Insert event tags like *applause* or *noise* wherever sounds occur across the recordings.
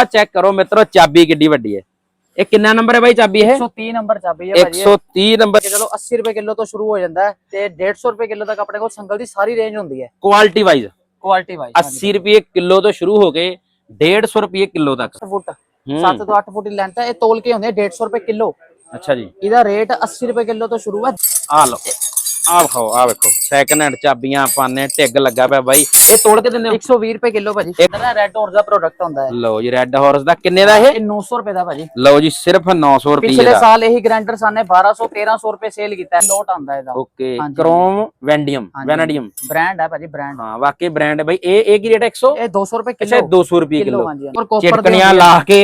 ਆ ਚੈੱਕ ਕਰੋ ਮਿੱਤਰੋ ਚਾਬੀ ਕਿੱਡੀ ਵੱਡੀ ਹੈ। ਇਹ ਕਿੰਨਾ ਨੰਬਰ ਹੈ ਬਾਈ ਚਾਬੀ ਇਹ? 130 ਨੰਬਰ ਚਾਬੀ ਹੈ ਭਾਜੀ 130 ਨੰਬਰ ਚਲੋ 80 ਰੁਪਏ ਕਿਲੋ ਤੋਂ ਸ਼ੁਰੂ ਹੋ ਜਾਂਦਾ ਹੈ ਤੇ 150 ਰੁਪਏ ਕਿਲੋ ਤੱਕ ਆਪਣੇ ਕੋਲ ਸੰਗਲ ਦੀ ਸਾਰੀ ਰੇਂਜ ਹੁੰਦੀ ਹੈ। ਕੁਆਲਿਟੀ ਵਾਈਜ਼ ਕੁਆਲਿਟੀ ਵਾਈਜ਼ 80 ਰੁਪਏ ਕਿਲੋ ਤੋਂ ਸ਼ੁਰੂ ਹੋ ਕੇ 150 ਰੁਪਏ ਕਿਲੋ ਤੱਕ। 7 ਫੁੱਟ ਹੂੰ। 7 ਤੋਂ 8 ਫੁੱਟ ਦੀ ਲੈਂਥ ਹੈ। ਇਹ ਤੋਲ ਕੇ ਹੁੰਦੇ ਆ 150 ਰੁਪਏ ਕਿਲੋ। ਅੱਛਾ ਜੀ। ਇਹਦਾ ਰੇਟ 80 ਰੁਪਏ ਕਿਲੋ ਤੋਂ ਸ਼ੁਰੂ ਹੈ। ਆ ਲਓ। ਆ ਵੇਖੋ ਆ ਵੇਖੋ। ਸੈਕੰਡ ਹੈਂਡ ਚਾਬੀਆਂ ਪਾਨੇ ਟਿੱਗ ਲੱਗਾ ਪਿਆ ਬਾਈ। ਇਹ ਤੋੜ ਕੇ ਦਿੰਦੇ ਹੋ? 120 ਰੁਪਏ ਕਿਲੋ ਭਾਜੀ। ਇਹਦਾ ਰੈੱਡ ਹਾਰਸ ਦਾ ਪ੍ਰੋਡਕਟ ਹੁੰਦਾ ਹੈ। ਲਓ ਜੀ ਰੈੱਡ ਹਾਰਸ ਦਾ ਕਿੰਨੇ ਦਾ ਇਹ? ਇਹ 900 ਰੁਪਏ ਦਾ ਭਾਜੀ। ਲਓ ਜੀ ਸਿਰਫ 900 ਰੁਪਏ ਪਿਛਲੇ ਸਾਲ ਇਹੀ ਗ੍ਰਾਈਂਡਰ ਸਾਨੇ 1200 1300 ਰੁਪਏ ਸੇਲ ਕੀਤਾ ਲੋਟ ਆਂਦਾ ਇਹਦਾ। Okay. Chrome vanadium. Vanadium brand ਹੈ ਭਾਜੀ ਬ੍ਰਾਂਡ ਹਾਂ ਵਾਕਈ ਬ੍ਰਾਂਡ ਹੈ ਬਾਈ। ਇਹ ਇਹ ਕੀ ਰੇਟ ਹੈ 100 ਇਹ 200 ਰੁਪਏ ਅੱਛਾ ਕਿਲੋ। 200 ਰੁਪਏ ਕਿਲੋ। ਔਰ ਕੋਪਰ ਲਾ ਕੇ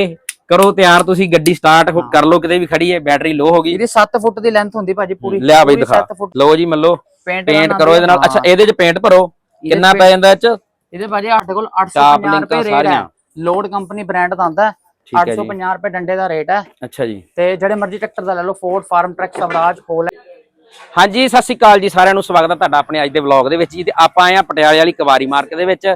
ਕਰੋ ਤਿਆਰ ਤੁਸੀਂ ਗੱਡੀ ਸਟਾਰਟ ਕਰ ਲਓ ਕਿਤੇ ਵੀ ਖੜੀ ਹੈ ਬੈਟਰੀ ਲੋ ਹੋ ਗਈ। ਇਹਦੀ 7 ਫੁੱਟ ਦੀ ਲੈਂਥ ਹੁੰਦੀ ਭਾਜੀ ਪੂਰੀ। ਲਿਆ ਬਈ ਦਿਖਾ। ਲਓ ਜੀ ਮੱਲੋ। ਪੇਂਟ ਪੇਂਟ ਕਰੋ ਇਹਦੇ ਨਾਲ। ਅੱਛਾ ਇਹਦੇ ਚ ਪੇਂਟ ਭਰੋ। ਕਿੰਨਾ ਪੈ ਜਾਂਦਾ ਇਹ ਚ? ਇਹਦੇ ਭਾਜੀ ਸਾਡੇ ਕੋਲ ਟਾਪ 850 ਲਿੰਕਾਂ ਰੁਪਏ ਰੇਟ ਹੈ। ਲੋਡ ਕੰਪਨੀ ਬ੍ਰਾਂਡ ਦਾ ਆਂਦਾ ਠੀਕ ਹੈ ਜੀ। 850 ਰੁਪਏ ਡੰਡੇ ਦਾ ਰੇਟ ਹੈ। ਅੱਛਾ ਜੀ। ਤੇ ਜਿਹੜੇ ਮਰਜ਼ੀ ਟਰੈਕਟਰ ਦਾ ਲੈ ਲਓ ਫੋਰਡ ਫਾਰਮ ਟਰੈਕ ਸਵਰਾਜ ਹੋਲ ਹਾਂਜੀ ਸਤਿ ਸ਼੍ਰੀ ਅਕਾਲ ਜੀ ਸਾਰਿਆਂ ਨੂੰ ਸਵਾਗਤ ਹੈ ਤੁਹਾਡਾ ਆਪਣੇ ਅੱਜ ਦੇ ਵਲੌਗ ਦੇ ਵਿੱਚ ਜੀ। ਤੇ ਆਪਾਂ ਆਏ ਆ ਪਟਿਆਲੇ ਵਾਲੀ ਕਵਾਰੀ ਮਾਰਕੀਟ ਦੇ ਵਿੱਚ।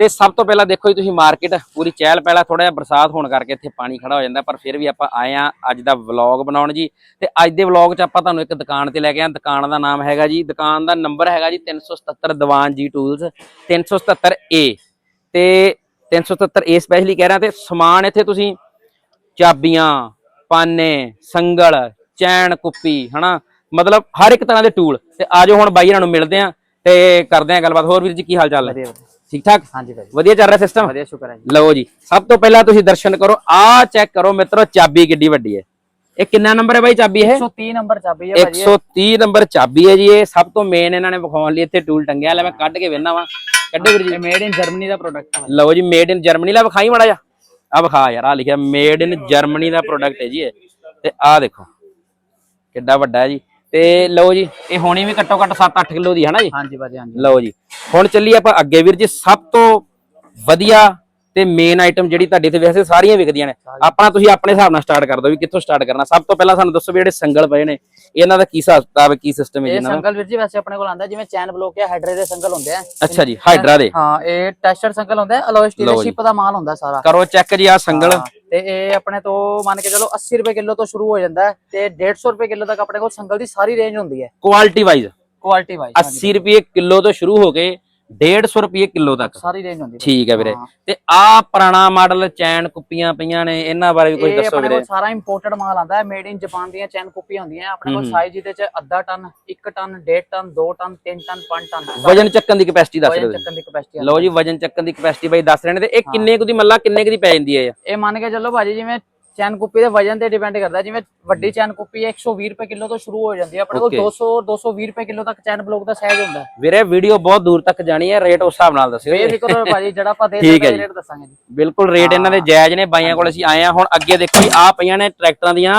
ਤੇ ਸਭ ਤੋਂ ਪਹਿਲਾਂ ਦੇਖੋ ਜੀ, ਤੁਸੀਂ ਮਾਰਕੀਟ, ਪੂਰੀ ਚਹਿਲ ਪਹਿਲਾਂ ਥੋੜਾ ਜਿਹਾ ਬਰਸਾਤ ਹੋਣ ਕਰਕੇ ਇੱਥੇ ਪਾਣੀ ਖੜਾ ਹੋ ਜਾਂਦਾ, ਪਰ ਫਿਰ ਵੀ ਆਪਾਂ ਆਏ ਆ ਅੱਜ ਦਾ ਵਲੌਗ ਬਣਾਉਣ ਜੀ। ਤੇ ਅੱਜ ਦੇ ਵਲੌਗ 'ਚ ਆਪਾਂ ਤੁਹਾਨੂੰ ਇੱਕ ਦੁਕਾਨ ਤੇ ਲੈ ਕੇ ਆਏ ਦੁਕਾਨ ਦਾ ਨਾਮ ਹੈਗਾ ਜੀ, ਦੁਕਾਨ ਦਾ ਨੰਬਰ ਹੈਗਾ ਜੀ 377 ਦੀਵਾਨ ਜੀ ਟੂਲਸ 377 ਏ। ਤੇ 377 ਏ ਸਪੈਸ਼ਲੀ ਕਹਿ ਰਿਹਾ ਤੇ ਸਮਾਨ ਇੱਥੇ ਤੁਸੀਂ ਚਾਬੀਆਂ, ਪਾਨੇ, ਸੰਗਲ, ਚੈਨ, ਕੁੱਪੀ, ਹਨਾ? ਮਤਲਬ ਹਰ ਇੱਕ ਤਰ੍ਹਾਂ ਦੇ ਟੂਲ ਤੇ ਆਜੋ ਹੁਣ ਬਾਈ ਇਹਨਾਂ ਨੂੰ ਮਿਲਦੇ ਆ ਤੇ ਕਰਦੇ ਆ ਗੱਲਬਾਤ। ਹੋਰ ਵੀਰ ਜੀ, ਕੀ ਹਾਲ ਚਾਲ ਹੈ? ਵਧੀਆ। ਠੀਕ ਠਾਕ ਹਾਂਜੀ ਭਾਜੀ ਵਧੀਆ ਚੱਲ ਰਿਹਾ ਸਿਸਟਮ ਵਧੀਆ ਸ਼ੁਕਰ ਹੈ ਜੀ। ਲਓ ਜੀ ਸਭ ਤੋਂ ਪਹਿਲਾਂ ਤੁਸੀਂ ਦਰਸ਼ਨ ਕਰੋ ਆਹ ਚੈੱਕ ਕਰੋ ਮਿੱਤਰੋ ਚਾਬੀ ਕਿੱਡੀ ਵੱਡੀ ਹੈ। ਇਹ ਕਿੰਨਾ ਨੰਬਰ ਹੈ ਬਾਈ ਚਾਬੀ ਇਹ? 130 ਨੰਬਰ ਚਾਬੀ ਹੈ ਭਾਜੀ 130 ਨੰਬਰ ਚਾਬੀ ਹੈ ਜੀ ਇਹ। ਸਭ ਤੋਂ ਮੇਨ ਇਹਨਾਂ ਨੇ ਵਿਖਾਉਣ ਲਈ ਇੱਥੇ ਟੂਲ ਟੰਗਿਆ। ਲੈ ਮੈਂ ਕੱਢ ਕੇ ਵੇਖਣਾ ਵਾ। ਕੱਢੋ ਵੀਰ ਜੀ। ਇਹ ਮੇਡ ਇਨ ਜਰਮਨੀ ਦਾ ਪ੍ਰੋਡਕਟ ਹੈ ਲਓ ਜੀ ਮੇਡ ਇਨ ਜਰਮਨੀ ਲਾ ਵਿਖਾਈ ਮੜਾ ਜਾ ਆ ਵਿਖਾ ਯਾਰ ਆ ਲਿਖਿਆ ਮੇਡ ਇਨ ਜਰਮਨੀ ਦਾ ਪ੍ਰੋਡਕਟ ਹੈ ਜੀ ਇਹ। ਤੇ ਆਹ ਦੇਖੋ ਕਿੱਡਾ ਵੱਡਾ ਹੈ ਜੀ। ਤੇ ਲਓ ਜੀ ਇਹ ਹੋਣੀ ਵੀ ਘੱਟੋ ਘੱਟ 7-8 ਕਿਲੋ ਦੀ ਹੈ ਨਾ ਜੀ? ਹਾਂਜੀ ਭਾਜੀ ਹਾਂਜੀ। ਲਓ ਜੀ ਹੁਣ ਚੱਲੀਏ ਆਪਾਂ ਅੱਗੇ ਵੀਰ ਜੀ ਸਭ ਤੋਂ ਵਧੀਆ ਤੇ ਮੇਨ ਆਈਟਮ ਜਿਹੜੀ ਤੁਹਾਡੇ ਤੇ ਵੈਸੇ ਸਾਰੀਆਂ ਵਿਕਦੀਆਂ ਨੇ। ਆਪਣਾ ਤੁਸੀਂ ਆਪਣੇ ਹਿਸਾਬ ਨਾਲ ਸਟਾਰਟ ਕਰ ਦਿਓ ਵੀ ਕਿੱਥੋਂ ਸਟਾਰਟ ਕਰਨਾ। ਸਭ ਤੋਂ ਪਹਿਲਾਂ ਸਾਨੂੰ ਦੱਸੋ ਵੀ ਜਿਹੜੇ ਸੰਗਲ ਪਏ ਨੇ ਇਹਨਾਂ ਦਾ ਕੀ ਹਿਸਾਬ ਕਿਤਾਬ ਹੈ ਕੀ ਸਿਸਟਮ ਹੈ ਇਹਨਾਂ ਦਾ? ਸੰਗਲ ਵੀਰ ਜੀ ਵੈਸੇ ਆਪਣੇ ਕੋਲ ਆਂਦਾ ਜਿਵੇਂ ਚੈਨ ਬਲੌਕ ਜਾਂ ਹੈਡਰੇ ਦੇ ਸੰਗਲ ਹੁੰਦੇ ਆ। ਅੱਛਾ ਜੀ ਹਾਈਡਰਾ ਦੇ। ਹਾਂ ਇਹ ਟੈਸਟਰ ਸੰਗਲ ਹੁੰਦਾ ਹੈ ਅਲੋਏ ਲਓ ਜੀ। ਸਟੀਲਸ਼ਿਪ ਦਾ ਮਾਲ ਹੁੰਦਾ ਸਾਰਾ। ਕਰੋ ਚੈੱਕ ਜੀ ਆ ਸੰਗਲ। ਤੇ ਇਹ ਆਪਣੇ ਤੋਂ ਮੰਨ ਕੇ ਚਲੋ 80 ਰੁਪਏ ਕਿਲੋ ਤੋਂ ਸ਼ੁਰੂ ਹੋ ਜਾਂਦਾ ਤੇ 150 ਰੁਪਏ ਕਿਲੋ ਤੱਕ ਆਪਣੇ ਕੋਲ ਸੰਗਲ ਦੀ ਸਾਰੀ ਰੇਂਜ ਹੁੰਦੀ ਹੈ। ਕੁਆਲਿਟੀ ਵਾਈਜ਼ ਕੁਆਲਿਟੀ ਵਾਈਜ਼ 80 ਰੁਪਏ ਕਿਲੋ ਤੋਂ ਸ਼ੁਰੂ ਹੋ ਕੇ 150 ਰੁਪਏ ਕਿਲੋ ਤੱਕ। ਸਾਰੀ ਰੇਂਜ ਹੁੰਦੀ ਠੀਕ ਹੈ ਵੀਰੇ। ਤੇ ਆ ਪੁਰਾਣਾ ਮਾਡਲ ਚੈਨ ਕੁੱਪੀਆਂ ਪਈਆਂ ਨੇ ਇਹਨਾਂ ਬਾਰੇ ਵੀ ਕੁਝ ਦੱਸੋ ਵੀਰੇ। ਸਾਰਾ ਇੰਪੋਰਟਡ ਮਾਲ ਆਂਦਾ ਹੈ ਮੇਡ ਇਨ ਜਾਪਾਨ ਦੀਆਂ ਚੈਨ ਕੁੱਪੀਆਂ ਹੁੰਦੀਆਂ ਆਪਣੇ ਕੋਲ ਸਾਈਜ਼ ਇਹਦੇ ਚ ਅੱਧਾ ton 1 ton 1.5 ton 2 ton 3 ton 5 ton. ਵਜਨ ਚੱਕਣ ਦੀ ਕਪੈਸਿਟੀ ਦੱਸ ਵਜਨ ਦਿਓ ਚੱਕਣ ਦੀ ਕਪੈਸਿਟੀ ਲਓ ਜੀ ਵਜਨ ਚੱਕਣ ਦੀ ਕਪੈਸਿਟੀ ਬਾਈ ਦੱਸ ਰਹੇ ਨੇ ਤੇ ਇਹ ਕਿੰਨੇ ਕੁ ਦੀ ਮੱਲਾ ਕਿੰਨੇ ਕੁ ਦੀ ਪੈ ਜਾਂਦੀ ਹੈ ਇਹ? ਇਹ ਮੰਨ ਕੇ ਚੱਲੋ ਭਾਜੀ ਜਿਵੇਂ ਚੈਨ ਕੁੱਪੀ ਦੇ ਵਜਨ ਤੇ ਡਿਪੈਂਡ ਕਰਦਾ। ਜਿਵੇਂ ਵੱਡੀ ਚੈਨ ਕੁੱਪੀ ਹੈ 120 ਰੁਪਏ ਕਿਲੋ ਤੋਂ ਸ਼ੁਰੂ ਹੋ ਜਾਂਦੀ ਹੈ ਆਪਣੇ ਕੋਲ Okay. 200 220 ਰੁਪਏ ਕਿਲੋ ਤੱਕ ਚੈਨ ਬਲੌਕ ਦਾ ਸਾਈਜ਼ ਹੁੰਦਾ ਵੀਰੇ ਵੀਡੀਓ ਬਹੁਤ ਦੂਰ ਤੱਕ ਜਾਣੀ ਹੈ ਰੇਟ ਉਸ ਹਿਸਾਬ ਨਾਲ ਦੱਸਿਓ ਜੀ। ਬੇਫਿਕਰ ਹੋ ਭਾਜੀ ਜਿਹੜਾ ਆਪਾਂ ਦੇ ਜੀ। ਰੇਟ ਦੱਸਾਂਗੇ ਜੀ। ਬਿਲਕੁਲ ਰੇਟ ਇਹਨਾਂ ਦੇ ਜਾਇਜ਼ ਨੇ ਬਾਈਆਂ ਕੋਲ ਅਸੀਂ ਆਏ ਆ ਹੁਣ ਅੱਗੇ ਦੇਖੋ ਆ ਪਈਆਂ ਨੇ ਟਰੈਕਟਰਾਂ ਦੀਆਂ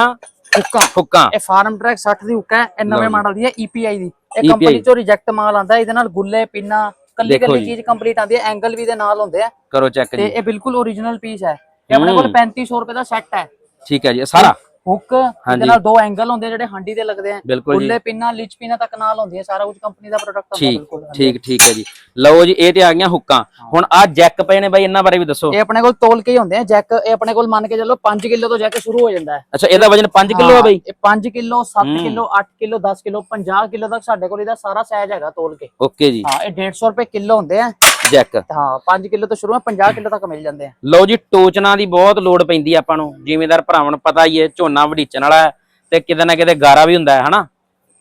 ਹੁੱਕਾਂ। ਹੁੱਕਾਂ। ਇਹ ਫਾਰਮ ਟਰੈਕ 60 ਦੀ ਹੁੱਕ ਹੈ ਇਹ ਨਵੇਂ ਮਾਡਲ ਦੀ ਹੈ EPI ਦੀ। ਇਹ ਕੰਪਨੀ ਚੋਂ ਰਿਜੈਕਟ ਮਾਲ ਆਂਦਾ ਇਹਦੇ ਨਾਲ ਗੁੱਲੇ ਪਿੰਨਾ ਕੱਲੀ ਦੇਖੋ ਕੱਲੀ। ਚੀਜ਼ ਕੰਪਲੀਟ ਆਂਦੀ ਹੈ ਐਂਗਲ ਵੀ ਦੇ ਨਾਲ ਹੁੰਦੇ ਆ। ਕਰੋ ਚੈੱਕ ਤੇ ਜੀ। ਇਹ ਬਿਲਕੁਲ ਓਰੀਜਨਲ ਪੀਸ ਹੈ। ਇਹ ਆਪਣੇ ਕੋਲ 3500 ਰੁਪਏ ਦਾ ਸੈੱਟ ਹੈ। ਠੀਕ ਹੈ ਜੀ ਸਾਰਾ? ਹੁੱਕ ਇਹਦੇ ਨਾਲ ਦੋ ਐਂਗਲ ਹੁੰਦੇ ਜਿਹੜੇ ਹਾਂਡੀ ਦੇ ਲੱਗਦੇ ਆ। ਗੁੱਲੇ ਪਿੰਨਾ ਲਿਚ ਪਿੰਨਾ ਤੱਕ ਨਾਲ ਹੁੰਦੀ ਹੈ ਸਾਰਾ ਕੁਝ ਕੰਪਨੀ ਦਾ ਪ੍ਰੋਡਕਟ ਹੁੰਦਾ। ਬਿਲਕੁਲ ਠੀਕ ਠੀਕ ਹੈ ਜੀ। ਲਓ ਜੀ ਇਹ ਤੇ ਆ ਗਈਆਂ ਹੁੱਕਾਂ ਹੁਣ ਆ ਜੈਕ ਪਏ ਨੇ ਬਾਈ ਇਹਨਾਂ ਬਾਰੇ ਵੀ ਦੱਸੋ। ਇਹ ਆਪਣੇ ਕੋਲ ਤੋਲ ਕੇ ਹੀ ਹੁੰਦੇ ਆ। ਜੈਕ ਇਹ ਆਪਣੇ ਕੋਲ ਮੰਨ ਕੇ ਚੱਲੋ 5 ਕਿਲੋ ਤੋਂ ਜੈਕ ਸ਼ੁਰੂ ਹੋ ਜਾਂਦਾ ਹੈ। ਅੱਛਾ ਇਹਦਾ ਵਜਨ 5 ਕਿਲੋ ਆ ਬਾਈ? ਇਹ 5 kilo 7 kilo 8 kilo 10 kilo 50 kilo ਤੱਕ ਸਾਡੇ ਕੋਲ ਇਹਦਾ ਸਾਰਾ ਸਾਈਜ਼ ਹੈਗਾ ਤੋਲ ਕੇ ਓਕੇ ਜੀ। ਹਾਂ ਇਹ 150 ਰੁਪਏ ਕਿਲੋ ਹੁੰਦੇ ਆ। ਜੈਕ। ਹਾਂ 5 ਕਿਲੋ ਤੋਂ ਸ਼ੁਰੂ ਹੈ 50 ਕਿਲੋ ਤੱਕ ਮਿਲ ਜਾਂਦੇ ਆ। ਲਓ ਜੀ ਟੋਚਨਾ ਦੀ ਬਹੁਤ ਲੋੜ ਪੈਂਦੀ ਆ ਆਪਾਂ ਨੂੰ। ਜ਼ਿਮੀਦਾਰ ਭਰਾਵਾਂ ਨੂੰ ਪਤਾ ਹੀ ਹੈ ਝੋਨਾ ਵਢੀਚਣ ਵਾਲਾ ਹੈ ਤੇ ਕਿਤੇ ਨਾ ਕਿਤੇ ਗਾਰਾ ਵੀ ਹੁੰਦਾ ਹੈ ਹਨਾ?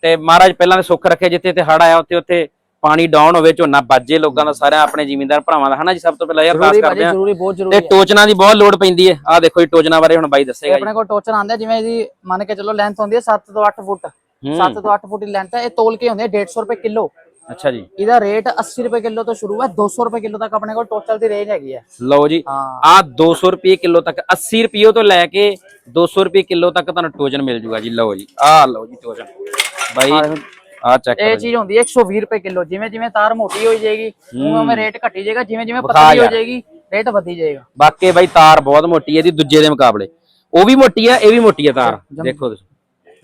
ਤੇ ਮਹਾਰਾਜ ਪਹਿਲਾਂ ਦੇ ਸੁੱਖ ਰੱਖੇ ਜਿੱਥੇ ਤੇ ਹੜ ਆਇਆ ਉੱਥੇ ਉੱਥੇ ਪਾਣੀ ਡਾਊਨ ਹੋਵੇ ਝੋਨਾ ਬਾਜੇ ਲੋਕਾਂ ਦਾ ਸਾਰਿਆਂ ਆਪਣੇ ਜ਼ਿਮੀਦਾਰ ਭਰਾਵਾਂ ਦਾ ਹਨਾ ਜੀ? ਸਭ ਤੋਂ ਪਹਿਲਾਂ ਇਹ ਅਰਦਾਸ ਕਰਦੇ ਆ ਤੇ ਟੋਚਨਾ ਦੀ ਬਹੁਤ ਲੋੜ ਪੈਂਦੀ ਹੈ। ਆਹ ਦੇਖੋ ਜੀ ਟੋਚਨਾ ਬਾਰੇ ਹੁਣ ਬਾਈ ਦੱਸੇਗਾ ਜੀ ਆਪਣੇ ਕੋਲ ਟੋਚਨ ਆਂਦਾ ਜਿਵੇਂ ਇਹਦੀ ਮੰਨ ਕੇ ਚੱਲੋ ਲੈਂਥ ਹੁੰਦੀ ਹੈ 7 ਤੋਂ 8 ਫੁੱਟ। 7 ਤੋਂ 8 ਫੁੱਟ ਦੀ ਲੈਂਥ ਹੈ ਇਹ ਤੋਲ ਕੇ ਹੁੰਦੇ ਆ 150 ਰੁਪਏ ਕਿਲੋ। ਅੱਛਾ ਜੀ। ਇਹਦਾ ਰੇਟ 80 ਰੁਪਏ ਕਿਲੋ ਤੋਂ ਸ਼ੁਰੂ ਹੈ 200 ਰੁਪਏ ਕਿਲੋ ਤੱਕ ਆਪਣੇ ਕੋਲ ਟੋਟਲ ਦੀ ਰੇਂਜ ਹੈਗੀ ਹੈ ਲਓ ਜੀ ਆ 200 ਰੁਪਏ ਕਿਲੋ ਤੱਕ 80 ਰੁਪਏ ਤੋਂ ਲੈ ਕੇ 200 ਰੁਪਏ ਕਿਲੋ ਤੱਕ ਤੁਹਾਨੂੰ ਟੋਜਨ ਮਿਲ ਜੂਗਾ ਜੀ। ਲਓ ਜੀ ਆਹ ਲਓ ਜੀ ਟੋਜਨ। ਬਾਈ ਆ ਚੈੱਕ ਇਹ ਚੀਜ਼ ਹੁੰਦੀ ਹੈ 120 ਰੁਪਏ ਕਿਲੋ ਜਿਵੇਂ ਜਿਵੇਂ ਤਾਰ ਮੋਟੀ ਹੋਈ ਜਾਏਗੀ ਉਵੇਂ ਰੇਟ ਘਟੀ ਜਾਏਗਾ ਜਿਵੇਂ ਜਿਵੇਂ ਪਤਲੀ ਹੋ। ਜਾਏਗੀ ਰੇਟ ਵਧੀ ਜਾਏਗਾ। ਬਾਕੀ ਬਾਈ ਤਾਰ ਬਹੁਤ ਮੋਟੀ ਹੈ ਇਹਦੀ ਦੂਜੇ ਦੇ ਮੁਕਾਬਲੇ। ਉਹ ਵੀ ਮੋਟੀ ਹੈ ਇਹ ਵੀ ਮੋਟੀ ਹੈ ਤਾਰ। ਦੇਖੋ ਤੁਸੀਂ।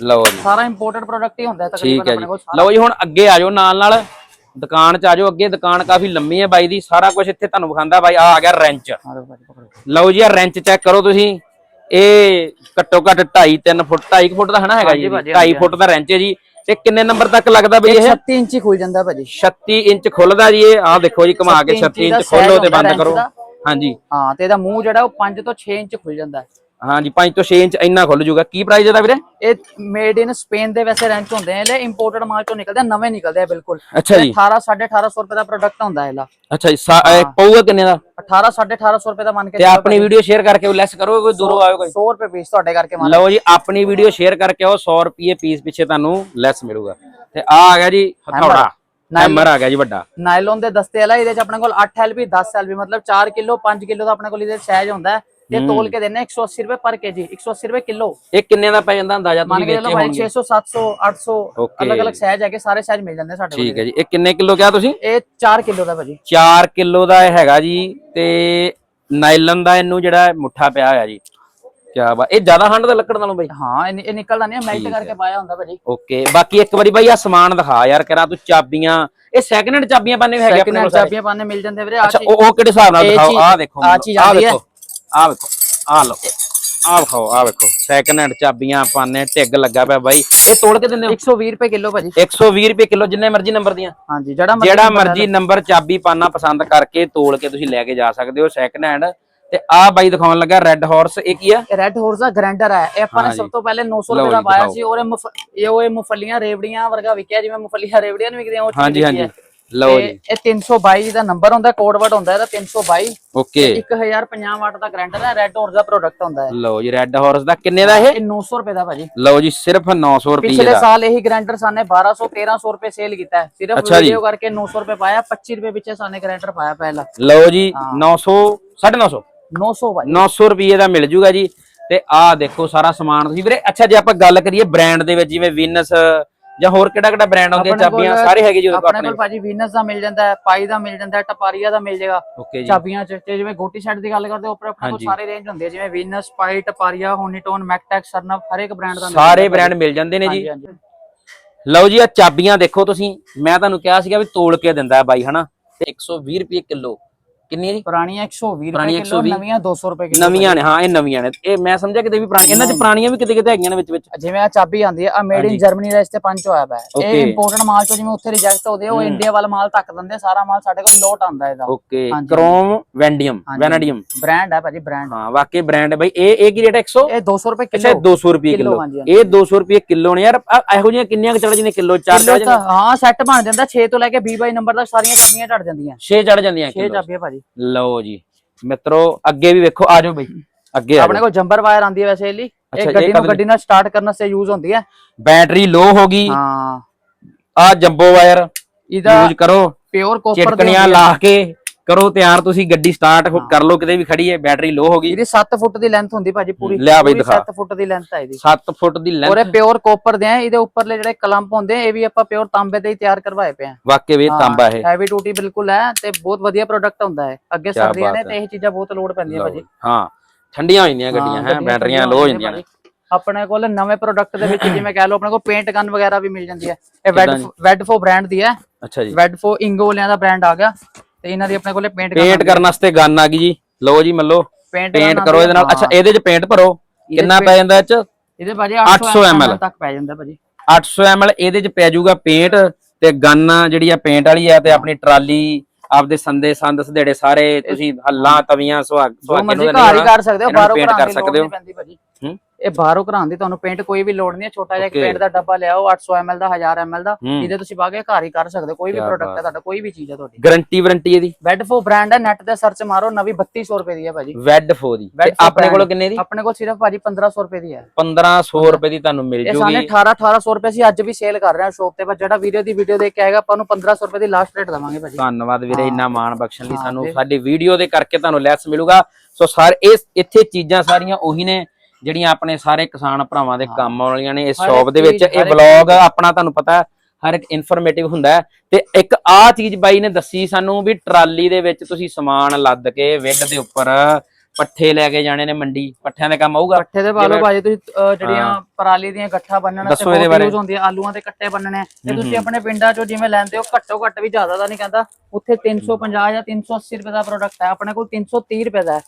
ਲਓ ਜੀ। ਸਾਰਾ ਇੰਪੋਰਟਡ ਪ੍ਰੋਡਕਟ ਹੀ ਹੁੰਦਾ ਠੀਕ ਤਕਰੀਬਨ ਹੈ ਆਪਣੇ ਕੋਲ ਜੀ ਲਓ ਜੀ ਹੁਣ ਅੱਗੇ ਆ ਜਾਓ ਨਾਲ ਨਾਲ। ਦੁਕਾਨ ਚ ਆਜੋ ਅੱਗੇ। ਦੁਕਾਨ ਕਾਫੀ ਲੰਮੀ ਹੈ ਬਾਈ ਦੀ। ਸਾਰਾ ਕੁਝ ਇੱਥੇ ਤੁਹਾਨੂੰ ਵਿਖਾਉਂਦਾ ਬਾਈ। ਆ ਆ ਗਿਆ ਰੈਂਚ ਆ ਲਓ ਭਾਜੀ ਪਕੜੋ। ਲਓ ਜੀ ਆ ਰੈਂਚ ਚੈੱਕ ਕਰੋ ਤੁਸੀਂ। ਇਹ ਘੱਟੋ ਘੱਟ 2.5 3 ਫੁੱਟ 2.5 ਫੁੱਟ ਦਾ ਹਨਾ ਹੈਗਾ ਜੀ। ਹਾਂਜੀ ਭਾਜੀ, 2.5 ਫੁੱਟ ਦਾ ਰੈਂਚ ਹੈ ਜੀ। ਤੇ ਕਿੰਨੇ ਨੰਬਰ ਤੱਕ ਲੱਗਦਾ ਬਈ ਇਹ? 36 ਇੰਚੀ ਖੁੱਲ ਜਾਂਦਾ ਭਾਜੀ। 36 ਇੰਚ ਖੁੱਲਦਾ ਜੀ ਇਹ। ਆਹ ਦੇਖੋ ਜੀ ਘੁਮਾ ਕੇ 36 36 ਦਾ ਇੰਚ ਖੋਲੋ ਤੇ ਬੰਦ ਕਰੋ। ਹਾਂਜੀ। ਹਾਂ ਤੇ ਇਹਦਾ ਮੂੰਹ ਜਿਹੜਾ ਉਹ 5 ਤੋਂ 6 ਇੰਚ ਖੁੱਲ ਜਾਂਦਾ ਹੈ। ਹਾਂਜੀ 5 ਤੋਂ 6 ਇੰਚ ਇੰਨਾ ਖੁੱਲ ਜੂਗਾ ਕੀ ਪ੍ਰਾਈਸ ਇਹਦਾ ਵੀਰੇ? ਇਹ ਮੇਡ ਇਨ ਸਪੇਨ ਦੇ ਵੈਸੇ ਰੈਂਚ ਹੁੰਦੇ ਆ ਇਹ ਇੰਪੋਰਟਡ ਮਾਲ ਚੋਂ ਨਿਕਲਦੇ ਆ ਨਵੇਂ ਨਿਕਲਦੇ ਆ ਬਿਲਕੁਲ। ਅੱਛਾ ਜੀ। 18 1850 ਰੁਪਏ ਦਾ ਪ੍ਰੋਡਕਟ ਹੁੰਦਾ ਇਹਦਾ। ਅੱਛਾ ਜੀ ਪਊਗਾ ਕਿੰਨੇ ਦਾ? 18 1850 ਰੁਪਏ ਦਾ ਮੰਨ ਕੇ ਤੇ ਆਪਣੀ ਵੀਡੀਓ ਸ਼ੇਅਰ ਕਰਕੇ ਲੈਸ ਕਰੋ ਕੋਈ ਦੂਰੋਂ ਆਇਓ ਕੋਈ? 100 ਰੁਪਏ ਪੀਸ ਤੁਹਾਡੇ ਕਰਕੇ ਮੰਨ ਲਓ ਜੀ ਆਪਣੀ ਵੀਡੀਓ ਸ਼ੇਅਰ ਕਰਕੇ ਆਓ 100 ਰੁਪਏ ਪੀਸ ਪਿੱਛੇ ਤੁਹਾਨੂੰ ਲੈਸ ਮਿਲੂਗਾ। ਤੇ ਆ ਆ ਗਿਆ ਜੀ ਹਥੌੜਾ। ਹੈਮਰ ਆ ਗਿਆ ਜੀ ਵੱਡਾ। ਨਾਈਲੋਨ ਦੇ ਦਸਤੇ ਵਾਲਾ ਇਹਦੇ ਚ ਆਪਣੇ ਕੋਲ 8 ਐਲਬੀ 10 ਐਲਬੀ ਮਤਲਬ 4 ਕਿਲੋ 5 ਕਿਲੋ ਦਾ ਆਪਣੇ ਕੋਲ ਇਹਦੇ ਸਾਈਜ਼ ਹੁੰਦਾ ਹੈ। ਇਹ ਤੋਲ ਕੇ ਦਿੰਨੇ 180 ਰੁਪਏ ਪਰ ਕੇਜੀ 180 ਰੁਪਏ ਕਿਲੋ। ਇਹ ਕਿੰਨੇ ਦਾ ਪੈ ਜਾਂਦਾ ਅੰਦਾਜ਼ਾ ਤੁਸੀਂ ਵੇਚੇ ਹੋਣਗੇ? 600 700 800 Okay. ਅਲੱਗ ਅਲੱਗ ਸਾਈਜ਼ ਹੈਗੇ ਸਾਰੇ ਸਾਈਜ਼ ਮਿਲ ਜਾਂਦੇ ਸਾਡੇ ਕੋਲ ਠੀਕ ਹੈ ਜੀ। ਇਹ ਕਿੰਨੇ ਕਿਲੋ ਕਿਹਾ ਤੁਸੀਂ? ਇਹ 4 ਕਿਲੋ ਦਾ ਭਾਜੀ। 4 ਕਿਲੋ ਦਾ ਇਹ ਹੈਗਾ ਜੀ ਤੇ ਨਾਈਲਨ ਦਾ ਇਹਨੂੰ ਜਿਹੜਾ ਮੁੱਠਾ ਪਿਆ ਹੋਇਆ ਜੀ। ਕਿਆ ਬਾ ਇਹ ਜ਼ਿਆਦਾ ਹੰਡ ਦਾ ਲੱਕੜ ਨਾਲੋਂ ਬਈ? ਹਾਂ ਇਹ ਇਹ ਨਿਕਲਦਾ ਨਹੀਂ ਮੈਲਟ ਕਰਕੇ ਪਾਇਆ ਹੁੰਦਾ ਭਾਜੀ। ਓਕੇ ਬਾਕੀ ਇੱਕ ਵਾਰੀ ਬਾਈ ਆ ਸਮਾਨ ਦਿਖਾ ਯਾਰ ਕਰਾਂ ਤੂੰ ਚਾਬੀਆਂ। ਇਹ ਸੈਕਿੰਡ ਹੈਂਡ ਚਾਬੀਆਂ ਪਾਣੇ ਵੀ ਹੈਗੇ ਆਪਣੇ ਕੋਲ ਚਾਬੀਆਂ ਪਾਣੇ ਮਿਲ ਜਾਂਦੇ ਵੀਰੇ ਆ ਅੱਛਾ ਉਹ ਕਿਹੜੇ ਹਿਸਾਬ ਨਾਲ ਦਿਖਾਓ? ਆਹ ਦੇਖੋ ਆਹ ਚੀਜ਼ ਆਹ ਆਉਂਦੀ ਹੈ। ਵੇਖੋ ਆਹ ਵੇਖੋ ਆਹ ਲਓ ਆਹ ਵੇਖੋ ਆਹ ਵੇਖੋ। ਸੈਕਿੰਡ ਹੈਂਡ ਚਾਬੀਆਂ ਪਾਣੇ ਟਿੱਗ ਲੱਗਾ ਪਿਆ ਬਾਈ। ਇਹ ਤੋੜ ਕੇ ਦਿੰਦੇ ਹੋ? 120 ਰੁਪਏ ਕਿਲੋ ਭਾਜੀ। 120 ਰੁਪਏ ਕਿਲੋ ਜਿੰਨੇ ਮਰਜ਼ੀ ਨੰਬਰ ਦੀਆਂ। ਹਾਂਜੀ ਜਿਹੜਾ ਜਿਹੜਾ ਮਰਜ਼ੀ ਨੰਬਰ ਚਾਬੀ ਪਾਣਾ ਪਸੰਦ ਕਰਕੇ ਤੋੜ ਕੇ ਤੁਸੀਂ ਲੈ ਕੇ ਜਾ ਸਕਦੇ ਹੋ ਸੈਕਿੰਡ ਹੈਂਡ ਤੇ ਆਹ ਬਾਈ ਦਿਖਾਉਣ ਲੱਗਾ ਰੈੱਡ ਹਾਰਸ ਇਹ ਕੀ ਆ? ਰੈੱਡ ਹਾਰਸ ਦਾ ਗ੍ਰੈਂਡਰ ਹੈ ਇਹ ਆਪਾਂ ਨੇ ਸਭ ਤੋਂ ਪਹਿਲੇ 900 ਲਓ ਰੁਪਏ ਦਾ ਜੀ, ਪਾਇਆ। ਸੀ। ਔਰ ਇਹ ਮੁਫ- ਇਹ ਉਹ ਇਹ ਮੁਫਲੀਆਂ ਰੇਵੜੀਆਂ ਵਰਗਾ ਵਿਕਿਆ ਜਿਵੇਂ ਮੁਫਲੀਆਂ ਰੇਵੜੀਆਂ ਨਹੀਂ ਵਿਕਦੀਆਂ ਉਹ ਚੀਜ਼ ਹਾਂਜੀ ਹਾਂਜੀ। ਲਓ ਜੀ। ਇਹ 322 ਦਾ ਨੰਬਰ ਹੁੰਦਾ ਕੋਡ ਵਰਡ ਹੁੰਦਾ ਇਹਦਾ 322 ਓਕੇ। 1050 ਵਾਟ ਦਾ ਗ੍ਰੈਂਡਰ ਹੈ ਰੈੱਡ ਹਾਰਸ ਦਾ ਪ੍ਰੋਡਕਟ ਹੁੰਦਾ ਹੈ ਲਓ ਜੀ ਰੈੱਡ ਹਾਰਸ ਦਾ ਕਿੰਨੇ ਦਾ ਇਹ? ਇਹ 900 ਰੁਪਏ ਦਾ ਭਾਜੀ। ਲਓ ਜੀ ਸਿਰਫ 900 ਰੁਪਏ ਪਿਛਲੇ ਦਾ। ਸਾਲ ਇਹੀ ਗ੍ਰੈਂਡਰ ਸਾਨੇ 1200 1300 ਰੁਪਏ ਸੇਲ ਕੀਤਾ ਹੈ। ਸਿਰਫ। ਵੀਡੀਓ ਕਰਕੇ 900 ਰੁਪਏ ਪਾਇਆ 25 ਰੁਪਏ ਪਿੱਛੇ ਸਾਨੇ ਗ੍ਰੈਂਡਰ ਪਾਇਆ ਪਹਿਲਾਂ। ਲਓ ਜੀ 900 950 900 ਭਾਜੀ 900 ਰੁਪਏ ਦਾ ਮਿਲ ਜੂਗਾ ਜੀ। ਤੇ ਆਹ ਦੇਖੋ ਸਾਰਾ ਸਮਾਨ ਤੁਸੀਂ ਵੀਰੇ ਅੱਛਾ ਜੇ ਆਪਾਂ ਗੱਲ ਕਰੀਏ ਬ੍ਰਾਂਡ ਦੇ ਵਿੱਚ ਜਿਵੇਂ ਵੀਨਸ ਜਾਂ ਹੋਰ ਕਿਹੜਾ ਕਿਹੜਾ ਬ੍ਰਾਂਡ ਆਉਂਦੇ ਚਾਬੀਆਂ ਸਾਰੇ ਹੈਗੇ ਜੀ ਆਪਣੇ ਕੋਲ ਭਾਜੀ ਵੀਨਸ ਦਾ ਮਿਲ ਜਾਂਦਾ ਹੈ ਪਾਈ ਦਾ ਮਿਲ ਜਾਂਦਾ ਹੈ ਟਪਾਰੀਆ ਦਾ ਮਿਲ ਜਾਏਗਾ। ਚਾਬੀਆਂ ਚ ਤੇ ਜਿਵੇਂ ਗੋਟੀ ਸੈੱਟ ਦੀ ਗੱਲ ਕਰਦੇ ਉੱਪਰ ਆਪਣੇ ਕੋਲ। ਸਾਰੇ ਰੇਂਜ ਹੁੰਦੇ ਆ ਜਿਵੇਂ ਵੀਨਸ ਪਾਈ ਟਪਾਰੀਆ ਹੋਨੀਟੋਨ ਮੈਕਟੈਕ ਸਰਨਫ ਹਰ ਇੱਕ ਬ੍ਰਾਂਡ ਦਾ ਸਾਰੇ ਬ੍ਰਾਂਡ ਮਿਲ ਜਾਂਦੇ ਨੇ ਜੀ। ਲਓ ਜੀ ਆ ਚਾਬੀਆਂ ਦੇਖੋ ਤੁਸੀਂ। ਮੈਂ ਤੁਹਾਨੂੰ ਕਿਹਾ ਸੀਗਾ ਵੀ ਤੋਲ ਕੇ ਦਿੰਦਾ ਬਾਈ ਹਨਾ? ਤੇ 120 ਰੁਪਏ ਕਿਲੋ ਕਿੰਨੀ ਹੈ ਜੀ? ਪੁਰਾਣੀਆਂ 120 ਪੁਰਾਣੀਆਂ ਰੁਪਏ ਕਿਲੋ 120 ਨਵੀਆਂ 200 ਰੁਪਏ ਕਿਲੋ ਨਵੀਆਂ ਨੇ ਹਾਂ ਇਹ ਨਵੀਆਂ ਨੇ। ਇਹ ਮੈਂ ਸਮਝਿਆ ਕਿਤੇ ਵੀ ਪੁਰਾਣੀਆਂ ਇਹਨਾਂ ਚ ਪੁਰਾਣੀਆਂ ਵੀ ਕਿਤੇ ਕਿਤੇ ਹੈਗੀਆਂ ਨੇ ਵਿੱਚ ਵਿੱਚ। ਜਿਵੇਂ ਆ ਚਾਬੀ ਆਂਦੀ ਆ ਮੇਡ ਇਨ ਜਰਮਨੀ ਦਾ ਇਸ ਤੇ ਪੰਚ ਹੋਇਆ ਪਿਆ। ਇਹ. ਇੰਪੋਰਟਡ ਮਾਲ ਚੋਂ ਜਿਵੇਂ ਉੱਥੇ ਰਿਜੈਕਟ ਹੋਦੇ ਉਹ ਇੰਡੀਆ ਵਾਲਾ ਮਾਲ ਤੱਕ ਦਿੰਦੇ ਸਾਰਾ ਮਾਲ ਸਾਡੇ ਕੋਲ ਲੋਟ ਆਂਦਾ ਇਹਦਾ। Okay. Chrome vanadium. Vanadium brand ਹੈ ਭਾਜੀ ਬ੍ਰਾਂਡ ਹਾਂ ਵਾਕਈ ਬ੍ਰਾਂਡ ਹੈ ਬਾਈ। ਇਹ ਇਹ ਕੀ ਰੇਟ ਹੈ 100 ਇਹ 200 ਰੁਪਏ ਅੱਛਾ ਕਿਲੋ। 200 ਰੁਪਏ ਕਿੱਲੋ। ਇਹ 200 ਰੁਪਏ ਕਿਲੋ ਨੇ ਯਾਰ। ਇਹੋ ਜਿਹੀਆਂ ਕਿੰਨੀਆਂ ਚੜ ਜਾਂਦੀਆਂ ਕਿਲੋ? ਚਾਰ ਕਿਲੋ ਚੜ ਤਾਂ ਜਾਂਦੀਆਂ। ਹਾਂ ਸੈੱਟ ਬਣ ਜਾਂਦਾ 6 ਤੋਂ ਲੈ ਕੇ 20 ਬਾਈ ਨੰਬਰ ਤੱਕ ਸਾਰੀਆਂ ਚਾਬੀਆਂ ਝੜ ਜਾਂਦੀਆਂ। 6 ਚੜ ਜਾਂਦੀਆਂ 6 ਕਿਲੋ। ਚਾਬੀਆਂ ਭਾਜੀ। ਲਓ ਜੀ। ਮਿੱਤਰੋ ਅੱਗੇ ਵੀ ਵੇਖੋ ਆ ਜਾਓ ਬਈ। ਅੱਗੇ ਆ ਆਪਣੇ ਕੋਲ ਜੰਬਰ ਵਾਇਰ ਆਂਦੀ ਹੈ ਵੈਸੇ ਇਹ ਲਈ ਇਹ ਗੱਡੀ ਨੂੰ ਗੱਡੀ ਨਾਲ ਸਟਾਰਟ ਕਰਨ ਵਾਸਤੇ ਯੂਜ਼ ਹੁੰਦੀ ਹੈ। ਬੈਟਰੀ ਲੋ ਹੋ ਗਈ। ਹਾਂ। ਆ ਜੰਬੋ ਵਾਇਰ ਇਹਦਾ ਯੂਜ਼ ਕਰੋ। ਪਿਓਰ ਕਾਪਰ ਦੀ ਚਿਟਕਣੀਆਂ। ਲਾ ਕੇ ਕਰੋ ਤਿਆਰ ਤੁਸੀਂ ਗੱਡੀ ਸਟਾਰਟ ਕਰ ਲਓ ਕਿਤੇ ਵੀ ਖੜੀ ਹੈ ਬੈਟਰੀ ਲੋ ਹੋ ਗਈ। ਇਹਦੀ 7 ਫੁੱਟ ਦੀ ਲੈਂਥ ਹੁੰਦੀ ਭਾਜੀ ਪੂਰੀ। ਲਿਆ ਬਈ ਦਿਖਾ। 7 ਫੁੱਟ ਦੀ ਲੈਂਥ ਹੈ ਇਹਦੀ। 7 ਫੁੱਟ ਦੀ ਔਰ ਇਹ ਲੈਂਥ ਪਿਓਰ ਕਾਪਰ ਦੇ ਆ ਇਹਦੇ ਉੱਪਰਲੇ ਜਿਹੜੇ ਕਲੰਪ ਹੁੰਦੇ ਆ ਇਹ ਵੀ ਆਪਾਂ ਪਿਓਰ ਤਾਂਬੇ ਦੇ ਹੀ ਤਿਆਰ ਕਰਵਾਏ ਪਏ ਆ। ਵਾਕਈ ਵੀ ਤਾਂਬਾ ਇਹ। ਹੈਵੀ ਡਿਊਟੀ ਬਿਲਕੁਲ ਹੈ ਤੇ ਬਹੁਤ ਵਧੀਆ ਪ੍ਰੋਡਕਟ ਹੁੰਦਾ ਹੈ ਅੱਗੇ ਸਰਦੀਆਂ ਨੇ ਤੇ ਇਹ ਚੀਜ਼ਾਂ ਬਹੁਤ ਲੋਡ ਪੈਂਦੀਆਂ ਭਾਜੀ। ਹਾਂ ਠੰਡੀਆਂ ਹੋ ਜਾਂਦੀਆਂ ਗੱਡੀਆਂ ਹਾਂ, ਬੈਟਰੀਆਂ ਲੋ ਹੋ ਜਾਂਦੀਆਂ ਨੇ। ਆਪਣੇ ਕੋਲ ਨਵੇਂ ਪ੍ਰੋਡਕਟ ਦੇ ਵਿੱਚ ਜਿਵੇਂ ਕਹਿ ਲਓ ਆਪਣੇ ਕੋਲ ਪੇਂਟ ਗਨ ਵਗੈਰਾ ਵੀ ਮਿਲ ਜਾਂਦੀ ਹੈ। ਇਹ ਵੈਡ ਵੈਡਫੋ ਬ੍ਰਾਂਡ ਦੀ ਹੈ। ਅੱਛਾ ਜੀ। ਇੰਗੋ ਵਾਲਿਆਂ ਦਾ ਬ੍ਰਾਂਡ ਆ ਗਿਆ। ਤੇ ਇਹਨਾਂ ਦੀ ਆਪਣੇ ਕੋਲੇ ਪੇਂਟ ਪੇਂਟ ਕਰਨ ਵਾਸਤੇ ਗਨ ਆ ਗਈ ਜੀ। ਲਓ ਜੀ ਮੱਲੋ। ਪੇਂਟ ਪੇਂਟ ਕਰੋ ਇਹਦੇ ਨਾਲ। ਅੱਛਾ ਇਹਦੇ 'ਚ ਪੇਂਟ ਭਰੋ। ਕਿੰਨਾ ਪੈ ਜਾਂਦਾ ਇਹ 'ਚ? ਇਹਦੇ ਭਾਜੀ 800 800 ml ਤੱਕ ਪੈ ਜਾਂਦਾ ਭਾਜੀ। 800 ml ਇਹਦੇ 'ਚ ਪੈ ਜਾਊਗਾ ਪੇਂਟ ਤੇ ਗਨ ਜਿਹੜੀ ਆ ਪੇਂਟ ਵਾਲੀ ਆ ਤੇ ਆਪਣੀ ਟਰਾਲੀ ਆਪਦੇ ਸੰਦੇ ਸੰਦ ਸਦੇੜੇ ਸਾਰੇ ਤੁਸੀਂ ਹੱਲਾਂ ਤਵੀਆਂ ਸੁਹਾਗ ਸੁਹਾਗੇ ਨੂੰ ਘਰ ਹੀ ਕਰ ਸਕਦੇ ਹੋ ਬਾਹਰੋਂ ਘਰਾਂ ਕਰ ਸਕਦੇ ਹੋ। ਇਹ ਬਾਹਰੋਂ ਘਰਾਂ ਦੀ ਤੁਹਾਨੂੰ ਪੇਂਟ ਕੋਈ ਵੀ ਲੋੜ ਨਹੀਂ ਹੈ। ਛੋਟਾ ਜਿਹਾ. ਪੇਂਟ ਦਾ ਡੱਬਾ ਲਿਆਓ 800 ml ਦਾ 1000 ml ਦਾ। ਇਹਦੇ ਤੁਸੀਂ ਪਾ ਕੇ ਘਰ ਹੀ ਕਰ ਸਕਦੇ ਕੋਈ ਵੀ ਪ੍ਰੋਡਕਟ। ਹੈ ਤੁਹਾਡਾ ਕੋਈ ਵੀ ਚੀਜ਼ ਹੈ ਤੁਹਾਡੀ। ਗਾਰੰਟੀ ਵਾਰੰਟੀ ਇਹਦੀ? ਬੈਡਫੋ ਬ੍ਰਾਂਡ ਹੈ ਨੈਟ ਤੇ ਸਰਚ ਮਾਰੋ ਨਵੀਂ 3200 ਰੁਪਏ ਦੀ ਹੈ ਭਾਜੀ। ਵੈਡ ਫੋ ਦੀ। ਤੇ ਆਪਣੇ ਕੋਲ। ਕਿੰਨੇ ਦੀ? ਆਪਣੇ ਕੋਲ ਸਿਰਫ ਭਾਜੀ 1500 ਰੁਪਏ ਦੀ ਹੈ। 1500 ਰੁਪਏ ਦੀ ਤੁਹਾਨੂੰ ਮਿਲ ਇਹ ਸਾਨੇ ਜੂਗੀ 18 1800 ਰੁਪਏ ਅਸੀਂ ਅੱਜ ਵੀ ਸੇਲ ਕਰ ਰਹੇ ਹਾਂ ਸ਼ੋਪ ਤੇ ਪਰ ਜਿਹੜਾ ਵੀਡੀਓ ਦੀ ਵੀਡੀਓ ਦੇਖ ਕੇ ਆਏਗਾ ਆਪਾਂ ਨੂੰ 1500 ਰੁਪਏ ਦੀ ਲਾਸਟ ਰੇਟ ਦਵਾਂਗੇ ਭਾਜੀ। ਧੰਨਵਾਦ ਵੀਰੇ ਇੰਨਾ ਮਾਣ ਬਖਸ਼ਣ ਲਈ ਸਾਨੂੰ ਸਾਡੀ ਵੀਡੀਓ ਦੇ ਕਰਕੇ ਤੁਹਾਨੂੰ ਲੈਸ ਮਿਲੂਗਾ। ਸੋ ਸਾਰੇ ਇਸ ਇੱਥੇ ਚੀਜ਼ਾਂ ਸਾਰੀਆਂ ਉਹੀ ਨੇ। ਜਿਹੜੀਆਂ ਆਪਣੇ ਸਾਰੇ ਕਿਸਾਨ ਭਰਾਵਾਂ ਦੇ ਕੰਮ ਆਉਣ ਵਾਲੀਆਂ ਨੇ ਇਸ ਸ਼ੌਪ ਦੇ ਵਿੱਚ ਇਹ ਵਲੌਗ ਆਪਣਾ ਤੁਹਾਨੂੰ ਪਤਾ ਹਰ ਇੱਕ ਇਨਫੋਰਮੇਟਿਵ ਹੁੰਦਾ ਤੇ ਇੱਕ ਆ ਚੀਜ਼ ਬਾਈ ਨੇ ਦੱਸੀ ਸਾਨੂੰ ਵੀ ਟਰਾਲੀ ਦੇ ਵਿੱਚ ਤੁਸੀਂ ਸਮਾਨ ਲੱਦ ਕੇ ਵਿੱਡ ਦੇ ਉੱਪਰ ਪੱਠੇ ਲੈ ਕੇ ਜਾਣੇ ਨੇ ਮੰਡੀ। ਪੱਠਿਆਂ ਦੇ ਕੰਮ ਆਊਗਾ? ਪੱਠੇ ਦੇ ਪਾ ਲਓ ਜਿਵੇਂ- ਭਾਜੀ ਤੁਸੀਂ। ਜਿਹੜੀਆਂ ਪਰਾਲੀ ਦੀਆਂ ਗੱਠਾ ਬੰਨਣ ਤੇ। ਯੂਜ਼ ਹੁੰਦੀ ਹੈ ਆਲੂਆਂ ਦੇ ਕੱਟੇ ਬੰਨਣੇ। ਤੇ ਤੁਸੀਂ। ਆਪਣੇ ਪਿੰਡਾਂ ਚੋਂ ਜਿਵੇਂ ਲੈਂਦੇ ਹੋ ਘੱਟੋ ਘੱਟ ਵੀ ਜ਼ਿਆਦਾ ਦਾ ਨਹੀਂ ਕਹਿੰਦਾ। ਉੱਥੇ 350 ਜਾਂ 380 ਰੁਪਏ ਦਾ ਪ੍ਰੋਡਕਟ ਹੈ ਆਪਣੇ ਕੋਲ 330 ਰੁਪਏ ਦਾ ਹੈ।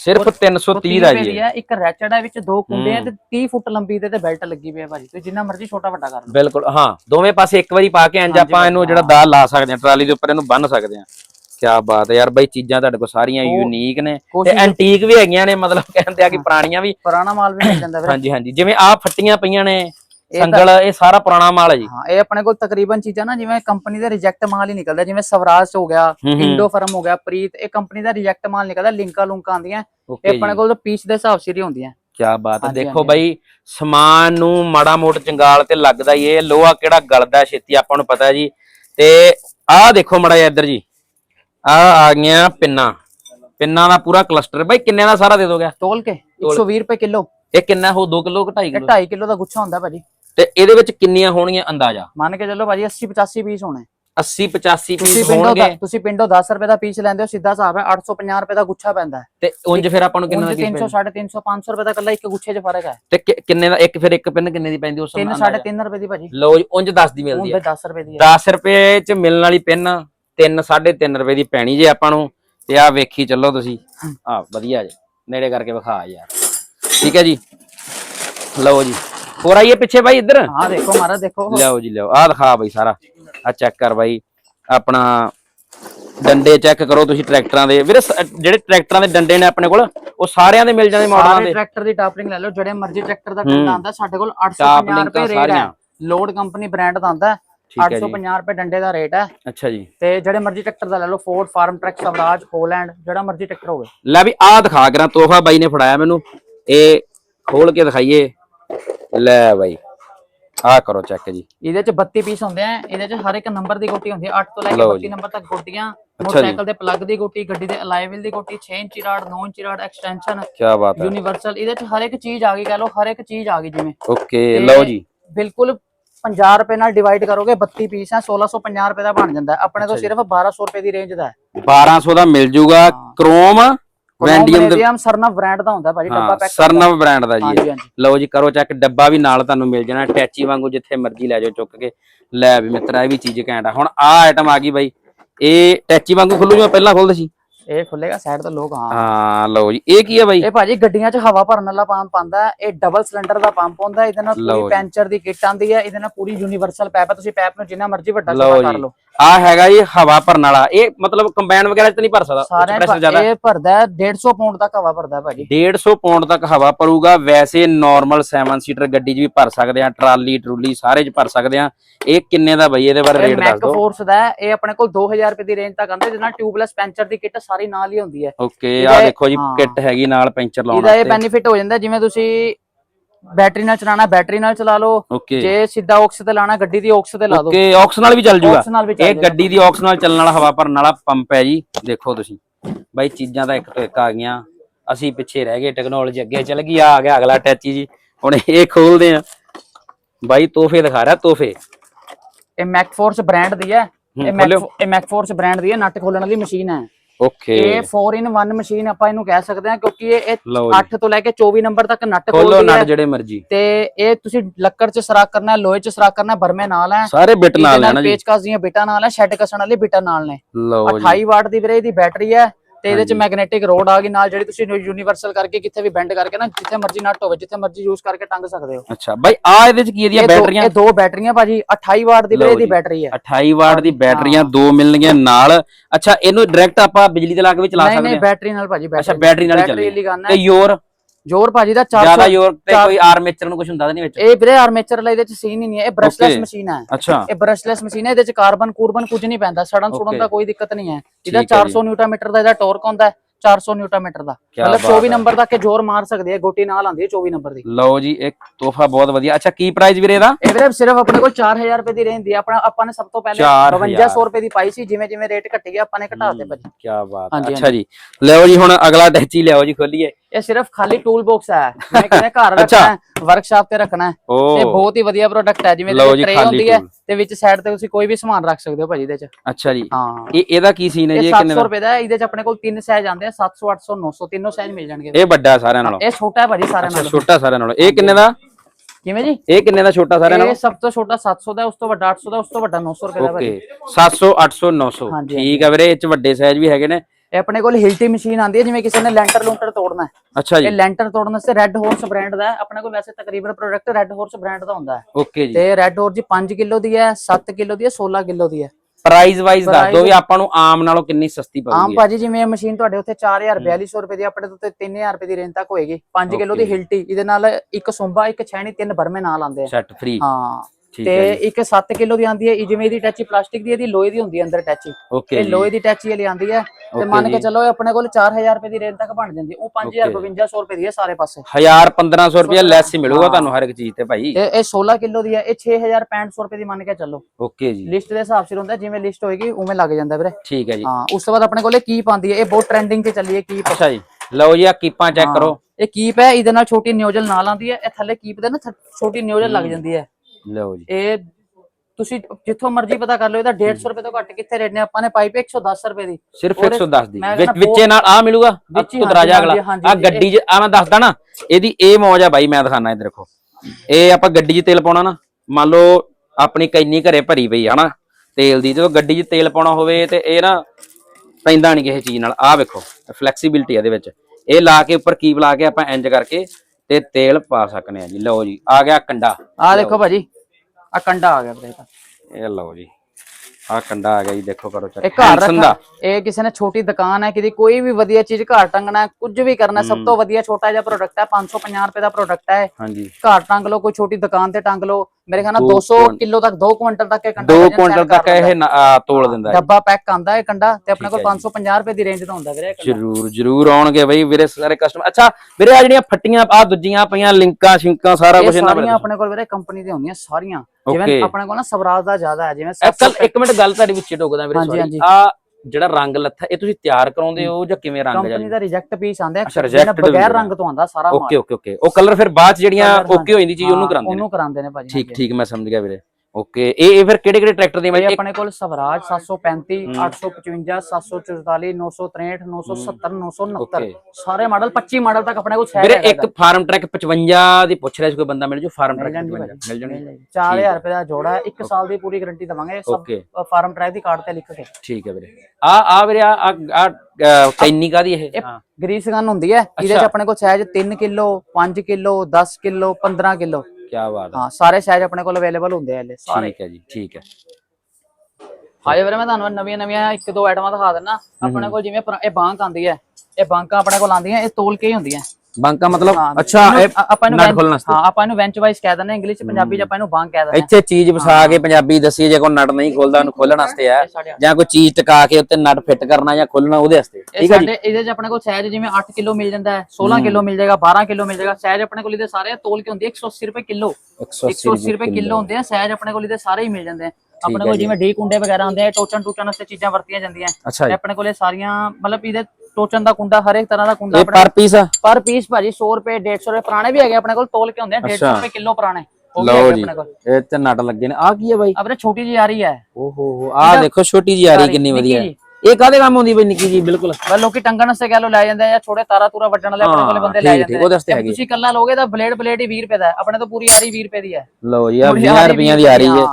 ਸਿਰਫ 330 ਦਾ ਜੀ। ਹੈ ਇੱਕ ਰੈਚਡ ਹੈ ਵਿੱਚ ਦੋ ਕੁੰਡੇ ਹੂੰ। ਤੇ 30 ਫੁੱਟ ਲੰਬੀ ਦੇ ਤੇ ਬੈਲਟ ਲੱਗੀ ਪਈ ਹੈ ਭਾਜੀ। ਤੁਸੀਂ ਜਿੰਨਾ ਮਰਜ਼ੀ ਛੋਟਾ ਵੱਡਾ ਕਰ ਲਓ। ਬਿਲਕੁਲ ਹਾਂ ਦੋਵੇਂ ਪਾਸੇ ਇੱਕ ਵਾਰੀ ਪਾ ਕੇ ਇੰਜ ਆਪਾਂ ਇਹਨੂੰ ਜਿਹੜਾ ਦਾਲ ਲਾ ਸਕਦੇ ਹਾਂ ਟਰਾਲੀ ਦੇ ਉੱਪਰ ਇਹਨੂੰ ਬੰਨ ਸਕਦੇ ਹਾਂ ਕੀ ਬਾਤ ਹੈ ਯਾਰ ਬਈ ਚੀਜ਼ਾਂ ਤੁਹਾਡੇ ਕੋਲ ਸਾਰੀਆਂ ਯੂਨੀਕ ਨੇ। ਤੇ ਐਂਟੀਕ ਵੀ ਹੈਗੀਆਂ ਨੇ ਮਤਲਬ ਕਹਿੰਦੇ ਆ ਕਿ ਪੁਰਾਣੀਆਂ ਵੀ। ਪੁਰਾਣਾ ਮਾਲ ਵੀ ਮਿਲ ਜਾਂਦਾ ਵੀਰੇ। ਹਾਂਜੀ ਹਾਂਜੀ ਜਿਵੇਂ ਆ ਫੱਟੀਆਂ ਪਈਆਂ ਨੇ ਸੰਗਲ ਇਹ ਸਾਰਾ ਪੁਰਾਣਾ ਮਾਲ ਹੈ ਜੀ। ਹਾਂ ਇਹ ਆਪਣੇ ਕੋਲ ਤਕਰੀਬਨ ਚੀਜ਼ਾਂ ਨਾ ਜਿਵੇਂ ਕੰਪਨੀ ਦਾ ਰਿਜੈਕਟ ਮਾਲ ਹੀ ਨਿਕਲਦਾ ਜਿਵੇਂ ਸਵਰਾਜ ਹੋ ਗਿਆ। ਇੰਡੋ ਫਰਮ ਹੋ ਗਿਆ ਪ੍ਰੀਤ ਇਹ ਕੰਪਨੀ ਦਾ ਰਿਜੈਕਟ ਮਾਲ ਨਿਕਲਦਾ ਲਿੰਕਾਂ ਲੁੰਕਾਂ ਆਉਂਦੀਆਂ। ਇਹ ਆਪਣੇ ਕੋਲ ਪੀਸ ਦੇ ਹਿਸਾਬ ਸਿਰ ਹੀ ਹੁੰਦੀਆਂ। ਕੀ ਬਾਤ ਹੈ। ਦੇਖੋ। ਬਈ ਸਮਾਨ ਨੂੰ ਮਾੜਾ ਮੋਟ ਚੰਗਾਲ ਤੇ ਲੱਗਦਾ ਹੀ ਇਹ ਲੋਹਾ ਕਿਹੜਾ ਗਲਦਾ ਛੇਤੀ ਆਪਾਂ ਨੂੰ ਪਤਾ ਜੀ। ਤੇ ਆਹ ਦੇਖੋ ਮੜਾ ਇੱਧਰ ਜੀ। ਆ ਆ ਗਈਆਂ ਪਿੰਨਾ। ਪਿੰਨਾ ਦਾ ਪੂਰਾ ਕਲਸਟਰ ਬਈ ਕਿੰਨੇ ਦਾ ਸਾਰਾ ਦੇ ਦੋਗੇ? ਤੋਲ ਕੇ 120 ਰੁਪਏ ਕਿਲੋ। ਇਹ ਕਿੰਨਾ ਹੋ? 2 ਕਿਲੋ 2.5 ਇਹ ਕਿਲੋ? 2.5 ਕਿਲੋ ਦਾ ਗੁੱਛਾ ਹੁੰਦਾ ਭਾਜੀ। ਤੇ ਇਹਦੇ ਵਿੱਚ ਕਿੰਨੀਆਂ ਹੋਣਗੀਆਂ ਅੰਦਾਜ਼ਾ? ਮੰਨ ਕੇ ਚੱਲੋ ਭਾਜੀ 80 85 ਪੀਸ ਹੋਣੇ। 80 85 ਤੁਸੀਂ ਪੀਸ ਪਿੰਡੋਂ ਹੋਣਗੇ। ਦਾ- ਤੁਸੀਂ ਪਿੰਡੋਂ 10 ਰੁਪਏ ਦਾ ਪੀਸ ਲੈਂਦੇ ਹੋ ਸਿੱਧਾ ਹਿਸਾਬ ਹੈ 850 ਰੁਪਏ ਦਾ ਗੁੱਛਾ ਪੈਂਦਾ ਹੈ। ਤੇ ਉਂਝ ਫਿਰ ਆਪਾਂ ਨੂੰ ਕਿੰਨਾ ਦਾ ਉਂਝ 300 350 500 ਰੁਪਏ ਦਾ ਕੱਲਾ ਇੱਕ ਗੁੱਛੇ 'ਚ ਫ਼ਰਕ ਹੈ। ਤੇ ਕਿ- ਕਿੰਨੇ ਦਾ ਇੱਕ ਫਿਰ ਇੱਕ ਪਿੰਨ ਕਿੰਨੇ ਦੀ ਪੈਂਦੀ ਉਸ 3 ਅੰਦਾਜ਼ਾ? 3.5 ਰੁਪਏ ਦੀ ਭਾਜੀ। ਲਓ ਜੀ ਉਂਝ 10 ਦੀ ਮਿਲਦੀ ਹੈ। ਤੇ 10 ਰੁਪਏ ਦੀ ਹੈ। 10 ਰੁਪਏ ਚ ਮਿਲਣ ਵਾਲੀ ਪਿੰਨ 3 3.5 ਰੁਪਏ ਦੀ ਪੈਣੀ ਜੇ ਆਪਾਂ ਨੂੰ। ਤੇ ਆ ਵੇਖੀ ਚੱਲੋ ਤੁਸੀਂ। ਆ ਵਧੀਆ ਜੇ। ਨੇੜੇ ਕਰਕੇ ਵਿਖਾ ਯਾਰ। ਠੀਕ ਹੈ ਜੀ। ਲਓ ਜੀ। ਹੋਰ ਆਈਏ ਪਿੱਛੇ ਬਾਈ ਇੱਧਰ। ਹਾਂ ਦੇਖੋ ਮਾਰਾ ਦੇਖੋ। ਲਿਆਓ ਜੀ ਲਿਆਓ। ਆ ਦਿਖਾ ਬਾਈ ਸਾਰਾ। ਆ ਚੈੱਕ ਕਰ ਬਾਈ। ਆਪਣਾ ਡੰਡੇ ਚੈੱਕ ਕਰੋ ਤੁਸੀਂ ਟਰੈਕਟਰਾਂ ਦੇ। ਵੀਰੇ ਸ- ਜਿਹੜੇ ਟਰੈਕਟਰਾਂ ਦੇ ਡੰਡੇ ਨੇ ਆਪਣੇ ਕੋਲ ਉਹ ਸਾਰਿਆਂ ਦੇ ਮਿਲ ਜਾਂਦੇ ਮਾਡਲਾਂ ਸਾਰੇ ਦੇ। ਟਰੈਕਟਰ ਦੀ ਟਾਪਲਿੰਗ ਲੈ ਲਓ। ਜਿਹੜੇ ਮਰਜ਼ੀ ਟਰੈਕਟਰ ਦਾ। ਡੰਡਾ ਆਂਦਾ ਸਾਡੇ ਕੋਲ 850 ਟਾਪਲਿੰਗ ਰੁਪਏ ਰੇਟ ਹੈ। ਸਾਰੀਆਂ। ਲੋਡ ਕੰਪਨੀ ਬ੍ਰਾਂਡ ਦਾ ਆਂਦਾ ਠੀਕ ਹੈ ਜੀ। 850 ਰੁਪਏ ਡੰਡੇ ਦਾ ਰੇਟ ਹੈ। ਅੱਛਾ ਜੀ। ਤੇ ਜਿਹੜੇ ਮਰਜ਼ੀ ਟਰੈਕਟਰ ਦਾ ਲੈ ਲਓ। Ford Farmtrac Swaraj Holland ਜਿਹੜਾ ਮਰਜ਼ੀ ਟਰੈਕਟਰ ਹੋਵੇ। ਲੈ ਵੀ ਆਹ ਦਿਖਾ ਕਰਾਂ ਤੋਹਫਾ ਬਾਈ ਨੇ ਫੜਾਇਆ ਮੈਨੂੰ। ਇਹ ਖੋਲ ਕੇ ਦਿਖਾਈਏ। ਲੈ ਬਾਈ। ਆਹ ਕਰੋ ਚੈੱਕ ਜੀ। ਇਹਦੇ ਚ 32 ਪੀਸ ਹੁੰਦੇ ਆ ਇਹਦੇ ਚ ਹਰ ਇੱਕ ਨੰਬਰ ਦੀ ਗੋਟੀ ਹੁੰਦੀ ਹੈ 8 ਤੋਂ ਲੈ ਕੇ ਲਓ 32 ਨੰਬਰ ਤੱਕ ਗੋਟੀਆਂ। ਮੋਟਰਸਾਈਕਲ ਦੇ ਪਲੱਗ ਦੀ ਗੋਟੀ ਗੱਡੀ ਦੇ ਅਲਾਈਵਲ ਦੀ ਗੋਟੀ 6 ਇੰਚੀ ਰਾਡ 9 ਇੰਚੀ ਰਾਡ ਐਕਸਟੈਂਸ਼ਨ ਕੀ ਬਾਤ ਹੈ। ਯੂਨੀਵਰਸਲ ਇਹਦੇ ਚ ਹਰ ਇੱਕ ਚੀਜ਼ ਆ ਗਈ ਕਹ ਲਓ ਹਰ ਇੱਕ ਚੀਜ਼ ਆ ਗਈ ਜਿਵੇਂ। ਓਕੇ ਲਓ ਜੀ। ਬਿਲਕੁਲ 50 ਰੁਪਏ ਨਾਲ ਡਿਵਾਈਡ ਕਰੋਗੇ 32 ਪੀਸ ਹੈ 1650 ਰੁਪਏ ਦਾ ਬਣ ਜਾਂਦਾ। ਆਪਣੇ ਤੋਂ। ਸਿਰਫ 1200 ਰੁਪਏ ਦੀ ਰੇਂਜ ਦਾ ਹੈ। 1200 ਦਾ ਮਿਲ ਜੂਗਾ ਕ੍ਰੋਮ ਵੈਂਡੀਅਮ ਦੇ ਵੈਂਡੀਅਮ ਸਰਨਵ ਬ੍ਰਾਂਡ ਦਾ ਹੁੰਦਾ ਭਾਜੀ ਡੱਬਾ ਪੈਕ ਸਰਨਵ ਬ੍ਰਾਂਡ ਦਾ ਜੀ ਇਹ। ਲਓ ਜੀ ਕਰੋ ਚੈੱਕ ਡੱਬਾ ਵੀ ਨਾਲ ਤੁਹਾਨੂੰ ਮਿਲ ਜਾਣਾ ਟੈਚੀ ਵਾਂਗੂ ਜਿੱਥੇ ਮਰਜ਼ੀ ਲੈ ਜਾਓ ਚੁੱਕ ਕੇ। ਲੈ ਵੀ ਮਿੱਤਰਾ ਇਹ ਵੀ ਚੀਜ਼ ਘੈਂਟ ਆ। ਹੁਣ ਆਹ ਆਈਟਮ ਆ ਗਈ ਬਾਈ। ਇਹ ਟੈਚੀ ਵਾਂਗੂ ਖੁੱਲੂ ਜਿਵੇਂ ਪਹਿਲਾਂ ਖੁੱਲਦੇ ਸੀ? ਇਹ ਖੁੱਲੇਗਾ ਸਾਈਡ ਤੋਂ ਲੋਕ ਹਾਂ ਹਾਂ ਲਓ ਜੀ ਇਹ ਕੀ ਆ ਬਾਈ? ਇਹ ਭਾਜੀ ਗੱਡੀਆਂ 'ਚ ਹਵਾ ਭਰਨ ਵਾਲਾ ਪੰਪ ਆਂਦਾ ਹੈ ਇਹ ਡਬਲ ਸਿਲੰਡਰ ਦਾ ਪੰਪ ਹੁੰਦਾ ਹੈ ਇਹਦੇ ਨਾਲ ਪੂਰੀ। ਪੈਂਚਰ ਦੀ ਕਿੱਟ ਆਂਦੀ ਹੈ ਇਹਦੇ ਨਾਲ ਪੂਰੀ ਯੂਨੀਵਰਸਲ ਪੈਪ ਹੈ ਤੁਸੀਂ ਪੈਪ ਨੂੰ ਜਿੰਨਾ ਮਰਜ਼ੀ ਵੱਡਾ ਕਰ। ਲਓ। ਆ ਹੈਗਾ ਜੀ ਹਵਾ ਭਰਨ ਵਾਲਾ। ਇਹ ਮਤਲਬ ਕੰਬਾਈਨ ਵਗੈਰਾ ਚ ਤਾਂ ਨਹੀਂ ਭਰ ਸਕਦਾ? ਸਾਰੇ ਪ੍ਰੈਸ਼ਰ ਜ਼ਿਆਦਾ? ਇਹ ਭਰਦਾ ਹੈ 150 ਪਾਉਂਡ ਤੱਕ ਹਵਾ ਭਰਦਾ ਹੈ ਭਾਜੀ। 150 ਪੌਂਡ ਤੱਕ ਹਵਾ ਭਰੂਗਾ। ਵੈਸੇ ਨਾਰਮਲ 7 ਸੀਟਰ ਗੱਡੀ 'ਚ ਵੀ ਭਰ ਸਕਦੇ ਆ ਟਰਾਲੀ ਟਰੂਲੀ ਸਾਰੇ 'ਚ ਭਰ ਸਕਦੇ ਆ ਇਹ ਕਿੰਨੇ ਦਾ ਬਈ? ਇਹਦੇ ਬਾਰੇ ਰੇਟ ਦੱਸ ਮੈਕ ਦਿਓ। ਫੋਰਸ ਦਾ ਹੈ ਇਹ ਆਪਣੇ ਕੋਲ 2000 ਰੁਪਏ ਦੀ ਰੇਂਜ ਤੱਕ ਆਂਦਾ ਜਿਹਦੇ ਨਾਲ ਟਿਊਬਲੈਸ ਪੈਂਚਰ ਦੀ ਕਿੱਟ ਸਾਰੀ ਨਾਲ ਹੀ ਹੁੰਦੀ ਹੈ। ਓਕੇ ਆ ਦੇਖੋ ਜੀ। ਕਿੱਟ ਹੈਗੀ ਨਾਲ ਪੈਂਚਰ ਲਾਉਣ ਇਹਦਾ ਇਹ ਵਾਸਤੇ। ਬੈਨੀਫਿਟ ਹੋ ਜਾਂਦਾ ਜਿਵੇਂ ਤੁਸੀਂ ਬੈਟਰੀ ਨਾਲ ਚਲਾਣਾ ਬੈਟਰੀ ਨਾਲ ਚਲਾ ਲਓ। ਜੇ ਸਿੱਧਾ ਆਕਸ ਤੇ ਲਾਣਾ ਗੱਡੀ ਦੀ ਆਕਸ ਤੇ ਲਾ ਦਿਓ। ਓਕੇ ਆਕਸ ਨਾਲ ਵੀ ਚੱਲ ਜੂਗਾ। ਇਹ। ਗੱਡੀ ਦੀ ਆਕਸ ਨਾਲ ਚੱਲਣ ਵਾਲਾ ਹਵਾ ਭਰਨ ਵਾਲਾ ਪੰਪ ਹੈ ਜੀ। ਦੇਖੋ ਤੁਸੀਂ। ਬਾਈ ਚੀਜ਼ਾਂ ਤਾਂ ਇੱਕ ਤੋਂ ਇੱਕ ਆ ਗਈਆਂ। ਅਸੀਂ ਪਿੱਛੇ ਰਹਿ ਗਏ ਟੈਕਨੋਲੋਜੀ ਅੱਗੇ ਚੱਲ ਗਈ ਆ ਗਿਆ ਅਗਲਾ ਟੈਚੀ ਜੀ। ਹੁਣ ਇਹ ਖੋਲਦੇ ਆ। ਬਾਈ ਤੋਹਫੇ ਦਿਖਾ ਰਿਹਾ ਤੋਹਫੇ। ਇਹ ਮੈਕਫੋਰਸ ਬ੍ਰਾਂਡ ਦੀ ਹੈ। ਇਹ ਮੈਕਫੋਰਸ ਬ੍ਰਾਂਡ ਦੀ ਹੈ। ਨਟ ਖੋਲਣ ਵਾਲੀ ਮਸ਼ੀਨ ਹੈ। ਓਕੇ ਇਹ 4 ਇਨ 1 ਮਸ਼ੀਨ ਆਪਾਂ ਇਹਨੂੰ ਕਹਿ ਸਕਦੇ ਹਾਂ ਕਿਉਂਕਿ ਇਹ ਲਓ ਜੀ। 8 ਤੋਂ ਲੈ ਕੇ 24 ਨੰਬਰ ਤੱਕ ਨਟ ਖੋਲੋ ਨਟ ਹੈ। ਜਿਹੜੇ ਮਰਜ਼ੀ। ਤੇ ਇਹ ਤੁਸੀਂ ਲੱਕੜ 'ਚ ਸਰਾਖ ਕਰਨਾ ਹੈ ਲੋਹੇ 'ਚ ਸਰਾਖ ਕਰਨਾ ਹੈ ਬਰਮੇ ਨਾਲ ਹੈ। ਸਾਰੇ ਬਿੱਟ ਨਾਲ ਲੈਣਾ ਜੀ। ਪੇਚਕਸ ਦੀਆਂ ਬਿਟਾਂ ਨਾਲ ਹੈ ਸ਼ੈੱਡ ਕਸਣ ਵਾਲੀ ਬਿਟਾਂ ਨਾਲ ਨੇ। ਲਓ ਜੀ। 28 ਵਾਟ ਦੀ ਵੀਰੇ ਇਹਦੀ ਬੈਟਰੀ ਹੈ। ਤੇ ਇਹਦੇ 'ਚ। ਮੈਗਨੇਟਿਕ ਰੋਡ ਆ ਗਈ ਨਾਲ ਜਿਹੜੀ ਤੁਸੀਂ ਯੂਨੀਵਰਸਲ ਕਰਕੇ ਕਿੱਥੇ ਵੀ ਬੈਂਡ ਕਰਕੇ ਨਾ ਜਿੱਥੇ ਮਰਜ਼ੀ ਨਟ ਹੋਵੇ ਜਿੱਥੇ ਮਰਜ਼ੀ ਯੂਜ਼ ਕਰਕੇ ਟੰਗ ਸਕਦੇ ਹੋ। ਅੱਛਾ ਬਾਈ ਆ ਇਹਦੇ ਚ ਕੀ ਇਹਦੀਆਂ ਇਹ ਦੋ- ਬੈਟਰੀਆਂ ਇਹ ਦੋ ਬੈਟਰੀਆਂ ਭਾਜੀ 28 ਵਾਟ ਦੀ ਵੀਰੇ ਜੀ। ਬੈਟਰੀ ਹੈ 28 ਵਾਟ ਦੀ ਬੈਟਰੀਆਂ ਦੋ ਮਿਲਣਗੀਆਂ ਨਾਲ। ਅੱਛਾ ਇਹਨੂੰ ਡਾਇਰੈਕਟ ਆਪਾਂ ਬਿਜਲੀ ਤੇ ਲਾ ਕੇ ਵੀ ਚਲਾ ਨਹੀਂ ਸਕਦੇ ਨਹੀਂ ਹਾਂ। ਬੈਟਰੀ ਨਾਲ ਭਾਜੀ ਅੱਛਾ ਬੈਟਰੀ ਨਾਲ ਗਨ ਤੇ ਯੋਰ ਜ਼ੋਰ ਭਾਜੀ ਦਾ ਜ਼ਿਆਦਾ 400 ਯੋਰ ਤੇ ਕੋਈ ਆਰਮੇਚਰ ਨੂੰ ਕੁਝ ਹੁੰਦਾ ਤਾਂ ਨਹੀਂ ਵਿੱਚ? ਇਹ ਵੀਰੇ ਆਰਮੇਚਰ ਵਾਲਾ ਇਹਦੇ 'ਚ ਸੀਨ ਹੀ ਨਹੀਂ ਹੈ ਇਹ ਬ੍ਰਸ਼ਲੈਸ. ਮਸ਼ੀਨ ਹੈ। ਅੱਛਾ। ਇਹ ਬ੍ਰਸ਼ਲੈਸ ਮਸ਼ੀਨ ਹੈ ਇਹਦੇ 'ਚ ਕਾਰਬਨ ਕੂਰਬਨ ਕੁਝ ਨਹੀਂ ਪੈਂਦਾ ਸੜਨ ਸੁੜਨ. ਦਾ ਕੋਈ ਦਿੱਕਤ ਨਹੀਂ ਹੈ। ਇਹਦਾ ਠੀਕ ਹੈ ਜੀ। 400 ਨਿਊਟਨ ਮੀਟਰ ਦਾ ਇਹਦਾ ਟਾਰਕ ਹੁੰਦਾ ਹੈ 400 ਨਿਊਟਨ ਮੀਟਰ ਦਾ। ਮਤਲਬ ਬਾਤ 24 ਹੈ। ਨੰਬਰ ਤੱਕ ਇਹ ਜ਼ੋਰ ਮਾਰ ਸਕਦੀ ਹੈ ਗੋਟੀ ਨਾਲ ਆਉਂਦੀ ਹੈ 24 ਨੰਬਰ ਦੀ। ਲਓ ਜੀ ਇੱਕ ਤੋਹਫਾ ਬਹੁਤ ਵਧੀਆ। ਅੱਛਾ ਕੀ ਪ੍ਰਾਈਸ ਵੀਰੇ ਇਹਦਾ? ਇਹ ਵੀਰੇ ਸਿਰਫ ਆਪਣੇ ਕੋਲ 4000 ਰੁਪਏ ਦੀ ਰੇਂਜ ਦੀ। ਆਪਣਾ ਆਪਾਂ ਨੇ ਸਭ ਤੋਂ ਪਹਿਲੇ 4,000 5200 ਰੁਪਏ ਦੀ ਪਾਈ ਸੀ ਜਿਵੇਂ ਜਿਵੇਂ ਰੇਟ ਘਟੀ ਗਿਆ ਆਪਾਂ ਨੇ ਘਟਾ ਦਿੱਤੇ ਭਾਜੀ। ਕੀ ਬਾਤ ਅੱਛਾ ਜੀ। ਲਿਓ ਜੀ ਹੁਣ ਅਗਲਾ ਟੈਚੀ ਲਿਆਓ ਜੀ ਖੋਲੀਏ। ਇਹ ਸਿਰਫ ਖਾਲੀ ਟੂਲ ਬਾਕਸ ਹੈ। ਜਿਵੇਂ ਕਿਤੇ ਘਰ। ਰੱਖਣਾ ਹੈ ਵਰਕਸ਼ਾਪ ਤੇ ਰੱਖਣਾ ਹੈ। ਇਹ ਬਹੁਤ ਹੀ ਵਧੀਆ ਪ੍ਰੋਡਕਟ ਹੈ ਜਿਵੇਂ ਜੀ, ਟ੍ਰੇ ਹੁੰਦੀ ਹੈ। ਤੇ ਵਿੱਚ ਸਾਈਡ ਤੇ ਤੁਸੀਂ ਕੋਈ ਵੀ ਸਮਾਨ ਰੱਖ ਸਕਦੇ ਹੋ ਭਾਜੀ ਇਹਦੇ ਚ। ਅੱਛਾ ਜੀ। ਹਾਂ। ਇਹ ਇਹਦਾ ਕੀ ਸੀਨ ਹੈ ਜੀ ਇਹ ਇਹ ਕਿੰਨੇ 700 ਦਾ? ਰੁਪਏ ਦਾ ਹੈ ਇਹਦੇ ਚ ਆਪਣੇ ਕੋਲ ਤਿੰਨ ਸਾਈਜ਼ ਆਉਂਦੇ ਆ 700 800 900 ਤਿੰਨੋਂ ਸਾਈਜ਼ ਮਿਲ ਜਾਣਗੇ। ਇਹ ਵੱਡਾ ਸਾਰਿਆਂ ਨਾਲੋਂ। ਇਹ ਛੋਟਾ ਹੈ ਭਾਜੀ ਸਾਰਿਆਂ ਅੱਛਾ ਨਾਲੋਂ। ਛੋਟਾ ਸਾਰਿਆਂ ਨਾਲੋਂ। ਇਹ ਕਿੰਨੇ ਦਾ? ਕਿਵੇਂ ਜੀ? ਇਹ ਕਿੰਨੇ ਦਾ ਛੋਟਾ ਸਾਰਿਆਂ ਇਹ ਨਾਲੋਂ ਸਭ ਤੋਂ ਛੋਟਾ 700 ਦਾ ਉਸ ਤੋਂ ਵੱਡਾ 800 ਦਾ ਉਸ ਤੋਂ ਵੱਡਾ 900 ਰੁਪਏ ਦਾ ਭਾਜੀ। ਓਕੇ 700 800 900 ਹਾਂਜੀ, ਠੀਕ ਹੈ ਵੀਰੇ ਇਹ ਚ ਵੱਡੇ ਸਾਈਜ਼ ਵੀ ਹੈਗੇ ਨੇ। ਇਹ ਆਪਣੇ ਕੋਲ ਹਿਲਟੀ ਮਸ਼ੀਨ ਆਉਂਦੀ ਹੈ ਜਿਵੇਂ ਕਿਸੇ ਨੇ ਲੈਂਟਰ ਲੂੰਟਰ ਤੋੜਨਾ ਹੈ। ਅੱਛਾ ਇਹ ਜੀ ਲੈਂਟਰ ਤੋੜਨ ਵਾਸਤੇ ਰੈੱਡ ਹਾਰਸ ਬ੍ਰਾਂਡ ਦਾ ਹੈ। ਆਪਣੇ ਕੋਲ ਵੈਸੇ ਤਕਰੀਬਨ ਪ੍ਰੋਡਕਟ ਰੈੱਡ ਹਾਰਸ ਬ੍ਰਾਂਡ ਦਾ ਹੁੰਦਾ ਹੈ। ਓਕੇ ਜੀ। ਤੇ ਰੈੱਡ ਹਾਰਸ ਜੀ 5 ਕਿਲੋ ਦੀ ਹੈ 7 ਕਿਲੋ ਦੀ ਹੈ 16 ਕਿਲੋ ਦੀ ਹੈ। ਪ੍ਰਾਈਸ ਵਾਈਜ਼ ਦੱਸ ਦਿਓ ਵੀ ਆਪਾਂ ਨੂੰ ਆਮ ਨਾਲੋਂ ਕਿੰਨੀ ਸਸਤੀ ਆਮ ਪਊਗੀ ਭਾਜੀ ਜਿਵੇਂ ਇਹ ਮਸ਼ੀਨ ਤੁਹਾਡੇ ਉੱਥੇ 4000 4200 ਰੁਪਏ ਦੀ ਆਪਣੇ ਤੋਂ ਤੇ 3000 ਰੁਪਏ ਦੀ ਰੇਂਜ ਤੱਕ ਹੋਏਗੀ। 5 ਕਿਲੋ ਦੀ. ਹਿਲਟੀ ਇਹਦੇ ਨਾਲ ਇੱਕ ਸੁੰਬਾ ਇੱਕ ਛੈਣੀ ਤਿੰਨ ਬਰਮੇ ਨਾਲ ਆਉਂਦੇ ਆ। ਸੈੱਟ ਫ੍ਰੀ ਹਾਂ। ਤੇ ਇੱਕ 7 ਕਿਲੋ ਦੀ ਆਂਦੀ ਹੈ ਇਹ ਜਿਵੇਂ ਇਹਦੀ ਟੈਚੀ ਪਲਾਸਟਿਕ ਦੀ ਇਹਦੀ ਲੋਹੇ ਦੀ ਹੁੰਦੀ ਹੈ ਅੰਦਰ ਟੈਚੀ ਇਹ ਲੋਹੇ ਦੀ ਟੈਚੀ ਵਾਲੀ ਆਂਦੀ ਹੈ ਤੇ ਮੰਨ ਕੇ। ਚੱਲੋ ਇਹ ਆਪਣੇ ਕੋਲ 4000 ਰੁਪਏ ਦੀ ਰੇਂਜ ਤੱਕ ਬਣ ਜਾਂਦੀ ਉਹ 5000 Okay. 5200 ਰੁਪਏ ਦੀ ਹੈ ਸਾਰੇ ਪਾਸੇ। 1000 1500 ਰੁਪਏ ਲੈਸ ਹੀ ਮਿਲੂਗਾ ਤੁਹਾਨੂੰ ਹਰ ਇੱਕ ਚੀਜ਼ ਤੇ ਭਾਈ। ਤੇ ਇਹ 16 ਕਿਲੋ ਦੀ ਹੈ ਇਹ 6500 ਰੁਪਏ ਦੀ ਮੰਨ ਕੇ ਚੱਲੋ। ਓਕੇ ਜੀ। ਲਿਸਟ ਦੇ ਹਿਸਾਬ ਸਿਰ ਹੁੰਦਾ ਜਿਵੇਂ ਲਿਸਟ ਹੋਏਗੀ ਉਵੇਂ ਲੱਗ ਜਾਂਦਾ ਵੀਰੇ। ਠੀਕ ਹੈ ਜੀ। ਹਾਂ ਉਸ ਤੋਂ ਬਾਅਦ ਆਪਣੇ ਕੋਲੇ ਕੀਪ ਆਂਦੀ ਹੈ ਇਹ ਬਹੁਤ ਟ੍ਰੈਂਡਿੰਗ ਤੇ ਚੱਲੀ ਹੈ ਕੀਪ ਅੱਛਾ ਜੀ। ਲਓ ਜੀ ਆ ਕੀਪਾਂ ਚੈੱਕ ਕਰੋ। ਇਹ ਕੀਪ ਹੈ ਇਹਦੇ ਨਾਲ ਛੋਟੀ ਨਿਊਜ਼ਲ ਨਾਲ ਆਂਦੀ ਹੈ ਇਹ ਥੱਲੇ ਕੀਪ ਦੇ ਨਾ ਛੋਟੀ ਨਿਊਜ਼ਲ ਲੱਗ ਜਾਂਦੀ ਹੈ। ਲਓ ਜੀ। ਇਹ ਤੁਸੀਂ ਜਿੱਥੋਂ ਮਰਜ਼ੀ ਪਤਾ ਕਰ ਲਓ ਇਹਦਾ 150 ਰੁਪਏ ਤੋਂ ਘੱਟ ਕਿੱਥੇ ਰੇਟ ਨੇ? ਆਪਾਂ ਨੇ ਪਾਈਪ 110 ਰੁਪਏ ਦੀ। ਸਿਰਫ ਉਹਦੇ- 110 ਦੀ। ਵਿੱਚ ਨਾਲ ਆ ਮਿਲੂਗਾ ਉਤਰਾ ਜਾ ਅਗਲਾ। ਆ ਗੱਡੀ 'ਚ ਆ ਮੈਂ ਦੱਸਦਾ ਨਾ ਇਹਦੀ ਇਹ ਮੌਜ ਆ ਬਾਈ ਮੈਂ ਦਿਖਾਣਾ ਇੱਧਰ ਦੇਖੋ। ਇਹ ਆਪਾਂ ਗੱਡੀ 'ਚ ਤੇਲ ਪਾਉਣਾ ਨਾ ਮੰਨ ਲਓ ਆਪਣੀ ਕੈਨੀ ਘਰੇ ਭਰੀ ਪਈ ਆ ਹਨਾ? ਤੇਲ ਦੀ ਜਦੋਂ ਗੱਡੀ 'ਚ ਤੇਲ ਪਾਉਣਾ ਹੋਵੇ ਤੇ ਇਹ ਨਾ ਪੈਂਦਾ ਨਹੀਂ ਕਿਸੇ ਚੀਜ਼ ਨਾਲ। ਆਹ ਵੇਖੋ ਫਲੈਕਸੀਬਿਲਟੀ ਇਹਦੇ ਵਿੱਚ। ਇਹ ਲਾ ਕੇ ਉੱਪਰ ਕੀਪ ਲਾ ਕੇ ਆਪਾਂ ਇੰਜ ਕਰਕੇ ਤੇ ਤੇਲ ਪਾ ਸਕਨੇ ਆ ਜੀ ਲਓ ਜੀ ਆ ਗਿਆ ਕੰਡਾ। ਆਹ ਦੇਖੋ ਭਾਜੀ ਆ ਕੰਡਾ ਆ ਗਿਆ ਵੀਰੇ। ਇਹ ਲਓ ਜੀ ਆ ਕੰਡਾ ਆ ਗਿਆ ਜੀ ਦੇਖੋ ਕਰੋ ਚੈੱਕ। ਇਹ ਘਰ ਰੱਖਣਾ ਇਹ ਕਿਸੇ ਨੇ ਛੋਟੀ ਦੁਕਾਨ ਹੈ ਕਿਤੇ ਕੋਈ ਵੀ ਵਧੀਆ ਚੀਜ਼ ਘਰ ਟੰਗਣਾ ਕੁਝ ਵੀ ਕਰਨਾ ਸਭ ਤੋਂ ਵਧੀਆ ਛੋਟਾ ਜਿਹਾ ਪ੍ਰੋਡਕਟ ਹੈ 550 ਰੁਪਏ ਦਾ ਪ੍ਰੋਡਕਟ ਹੈ ਹਾਂਜੀ। ਘਰ ਟੰਗ ਲਓ ਕੋਈ ਛੋਟੀ ਦੁਕਾਨ ਤੇ ਟੰਗ ਲਓ ਮੇਰੇ ਖਿਆਲ ਨਾਲ ਦੋ 200 ਕਿਲੋ ਤੱਕ 2 ਕੁਇੰਟਲ ਤੱਕ ਇਹ ਕੰਡਾ 2 ਵਜ਼ਨ ਕੁਇੰਟਲ ਤੱਕ ਇਹ ਤੋਲ ਦਿੰਦਾ ਹੈ। ਡੱਬਾ ਪੈਕ ਆਂਦਾ ਹੈ ਕੰਡਾ ਤੇ ਆਪਣੇ ਕੋਲ ਠੀਕ ਹੈ 550 ਰੁਪਏ ਦੀ ਰੇਂਜ ਦਾ ਹੁੰਦਾ ਵੀਰੇ ਇਹ ਕੰਡਾ। ਜਰੂਰ ਜਰੂਰ ਆਉਣਗੇ ਬਈ ਵੀਰੇ ਸਾਰੇ ਕਸਟਮਰ ਅੱਛਾ ਵੀਰੇ ਆ ਜਿਹੜੀਆਂ ਫੱਟੀਆਂ ਆ ਦੂਜੀਆਂ ਪਈਆਂ ਲਿੰਕਾਂ ਸ਼ਿੰਕਾਂ ਸਾਰਾ ਇਹ ਕੁਝ ਇਹਨਾਂ ਸਾਰੀਆਂ ਬਾਰੇ ਆਪਣੇ ਕੋਲ ਵੀਰੇ ਕੰਪਨੀ ਦੀਆਂ ਹੁੰਦੀਆਂ ਸਾਰੀਆਂ ਜਿਵੇਂ. ਆਪਣੇ ਕੋਲ ਨਾ ਸਵਰਾਜ ਦਾ ਜ਼ਿਆਦਾ ਹੈ ਜਿਵੇਂ ਇੱਕ ਮਿੰਟ ਗੱਲ ਤੁਹਾਡੀ ਵਿੱਚ ਟੋਕਦਾ ਵੀਰੇ ਸੌਰੀ। ਆ ਜਿਹੜਾ ਰੰਗ ਲੱਥਾ ਇਹ ਤੁਸੀਂ ਤਿਆਰ ਕਰਾਉਂਦੇ ਹੋ ਜਾਂ ਕਿਵੇਂ ਰੰਗ ਕੰਪਨੀ ਜਾਂ ਦਾ ਰਿਜੈਕਟ ਪੀਸ ਆਂਦਾ ਹੈ rejected ਬਗੈਰ ਰੰਗ ਤੋਂ ਆਂਦਾ ਸਾਰਾ ਮਾਲ। ਓਕੇ ਓਕੇ ਓਕੇ ਉਹ ਕਲਰ ਫਿਰ ਬਾਅਦ ਚ ਜਿਹੜੀਆਂ ਓਕੇ ਹੋ ਜਾਂਦੀ ਚੀਜ਼ ਉਹਨੂੰ ਕਰਾਉਂਦੇ ਨੇ। ਉਹਨੂੰ ਕਰਾਉਂਦੇ ਨੇ ਭਾਜੀ ਠੀਕ। ਠੀਕ ਮੈਂ ਸਮਝ ਗਿਆ ਵੀਰੇ। ਓਕੇ ਇਹ ਇਹ ਫਿਰ ਕਿਹੜੇ ਕਿਹੜੇ ਟਰੈਕਟਰ ਦੀ ਇਹ ਮੈਂ ਆਪਣੇ ਕੋਲ ਸਵਰਾਜ 735 855 744 963 970 969 Okay. ਸਾਰੇ ਮਾਡਲ 25 ਮਾਡਲ ਤੱਕ ਆਪਣੇ ਕੋਲ ਸ਼ਹਿਰ ਵੀਰੇ ਇੱਕ ਫਾਰਮ ਟਰੈਕ 55 ਦੀ ਪੁੱਛ ਰਿਹਾ ਸੀ ਕੋਈ ਬੰਦਾ ਮਿਲ ਜੂ ਫਾਰਮ ਟਰੈਕ ਜਾਣਗੇ 55 ਮਿਲ ਜਾਣਗੇ 4000 ਰੁਪਏ ਦਾ ਜੋੜਾ ਹੈ 1 ਸਾਲ ਦੀ ਪੂਰੀ ਗਾਰੰਟੀ ਦਵਾਂਗੇ ਸਭ ਫਾਰਮ ਟਰੈਕ ਦੀ ਕਾਰਡ ਤੇ ਲਿਖ ਕੇ। ਠੀਕ ਹੈ ਵੀਰੇ। ਆ ਆ ਵੀਰੇ ਆ ਆ ਕੈਨੀ ਕਾਦੀ ਇਹ? ਗਰੀਸ ਗਨ ਹੁੰਦੀ ਹੈ ਇਹਦੇ ਚ। ਆਪਣੇ ਕੋਲ size 3 kilo 5 kilo 10 kilo 15 kilo. ਕੀ ਬਾਤ ਹੈ। ਹਾਂ ਸਾਰੇ ਸਾਈਜ਼ ਆਪਣੇ ਕੋਲ ਅਵੇਲੇਬਲ ਹੁੰਦੇ ਆ ਹਲੇ ਸਾਰੇ। ਠੀਕ ਹੈ ਜੀ ਠੀਕ ਹੈ। ਹਾਏ ਵੀਰੇ ਮੈਂ ਤੁਹਾਨੂੰ ਨਵੀਆਂ ਨਵੀਆਂ ਇੱਕ ਦੋ ਆਈਟਮਾਂ ਦਿਖਾ ਦਿੰਨਾ। ਆਪਣੇ ਕੋਲ ਜਿਵੇਂ ਇਹ ਬਾਂਕ ਆਂਦੀ ਹੈ ਇਹ ਬਾਂਕਾਂ ਆਪਣੇ ਕੋਲ ਆਂਦੀਆਂ ਇਹ ਤੋਲ ਕੇ ਹੀ ਹੁੰਦੀਆਂ। ਬੰਕਾ ਮਤਲਬ ਅੱਛਾ ਆਪਾਂ ਇਹਨੂੰ ਨਟ ਖੋਲਣ ਵਾਸਤੇ। ਹਾਂ ਆਪਾਂ ਇਹਨੂੰ ਵੈਂਚ ਵਾਈਸ ਕਹਿ ਦਿੰਦੇ ਇੰਗਲਿਸ਼ ਪੰਜਾਬੀ ਚ ਆਪਾਂ ਇਹਨੂੰ ਬਾਂਕ ਕਹਿ ਦਿੰਦੇ ਇੱਥੇ ਚੀਜ਼ ਵਸਾ ਕੇ ਪੰਜਾਬੀ ਦੱਸੀ ਜੇ ਕੋਈ ਨਟ ਨਹੀਂ ਖੋਲਦਾ ਉਹਨੂੰ ਖੋਲਣ ਵਾਸਤੇ ਆ। ਜਾਂ ਕੋਈ ਚੀਜ਼ ਟਿਕਾ ਕੇ ਉੱਤੇ ਨਟ ਫਿੱਟ ਕਰਨਾ ਜਾਂ ਖੋਲਣਾ ਉਹਦੇ ਵਾਸਤੇ। ਠੀਕ ਹੈ ਜੀ? ਇਹਦੇ ਚ ਆਪਣੇ ਕੋਲ ਸਾਈਜ਼ ਜਿਵੇਂ 8 ਕਿਲੋ ਮਿਲ ਜਾਂਦਾ ਹੈ 16 ਕਿਲੋ ਮਿਲ ਜਾਏਗਾ 12 ਕਿਲੋ ਮਿਲ ਜਾਏਗਾ। ਸਾਈਜ਼ ਆਪਣੇ ਕੋਲ ਇਹਦੇ ਸਾਰੇ ਤੋਲ ਕੇ ਹੁੰਦੀ ਹੈ 180 ਰੁਪਏ ਕਿਲੋ। 180 ਰੁਪਏ ਕਿਲੋ ਹੁੰਦੇ ਆ ਸਾਈਜ਼ ਆਪਣੇ ਕੋਲ ਇਹਦੇ ਸਾਰੇ ਹੀ ਮਿਲ ਜਾਂਦੇ ਆ। ਆਪਣੇ ਕੋਲ ਜਿਵੇਂ ਡੀ ਕੁੰਡੇ ਵਗੈਰਾ ਹੁੰਦੇ ਆ ਟੋਚਨ ਟੂਚਨ ਵਾਸਤੇ ਚੀਜ਼ਾਂ ਵਰਤੀਆਂ ਜਾਂਦੀਆਂ। ਆਪਣੇ ਕੋਲ ਸਾਰੀਆਂ ਮਤਲਬ ਇਹਦੇ ਟੋਚਨ ਦਾ ਕੁੰਡਾ ਹਰ ਇੱਕ ਤਰ੍ਹਾਂ ਦਾ ਕੁੰਡਾ ਇਹ ਆਪਣੇ ਪਰ ਪੀਸ ਆ? ਪਰ ਪੀਸ ਭਾਜੀ 100 ਰੁਪਏ 150 ਰੁਪਏ ਪੁਰਾਣੇ ਵੀ ਹੈਗੇ ਆਪਣੇ ਕੋਲ ਤੋਲ ਕੇ ਹੁੰਦੇ ਆ 150 ਅੱਛਾ। ਰੁਪਏ ਕਿਲੋ ਪੁਰਾਣੇ ਉਹ ਵੀ ਲਓ ਹੈਗੇ ਜੀ ਆਪਣੇ ਕੋਲ। ਇਹ ਤੇ ਨਟ ਲੱਗੇ ਨੇ। ਆ ਕੀ ਹੈ ਬਾਈ? ਅਬਰੇ ਛੋਟੀ ਜਿਹੀ ਆ ਰਹੀ ਹੈ। ਓਹੋ ਆ ਦੇਖੋ ਛੋਟੀ ਜੀ ਆ ਰਹੀ ਕਿੰਨੀ ਨਿੱਕੀ ਵਧੀਆ। ਇਹ ਕਾਦੇ ਕੰਮ ਹੁੰਦੀ ਬਈ ਨਿੱਕੀ ਜੀ ਬਿਲਕੁਲ। ਬਸ ਲੋਕੀ ਟੰਗਣ ਵਾਸਤੇ ਕਹਿ ਲੋ ਲੈ ਜਾਂਦੇ ਆ ਜਾਂ ਛੋੜੇ ਤਾਰਾ ਤੂਰਾ ਵੱਢਣ ਵਾਲੇ ਆਪਣੇ ਹਾਂ, ਕੋਲੇ ਬੰਦੇ ਲੈ ਠੀਕ, ਜਾਂਦੇ ਠੀਕ, ਉਹਦੇ ਵਾਸਤੇ ਹੈਗੀ। ਤੁਸੀਂ ਕੱਲਾ ਲੋਗੇ ਤਾਂ ਬਲੇਡ ਬਲੇਡ ਹੀ 20 ਰੁਪਏ ਦਾ ਹੈ। ਆਪਣੇ ਤੋਂ ਪੂਰੀ ਆਰੀ 20 ਰੁਪਏ ਦੀ ਹੈ। ਲਓ ਜੀ ਆ ਪੂਰੀ 20 ਆਰੀ ਰੁਪਈਆਂ ਦੀ ਆ ਰਹੀ ਹੈ।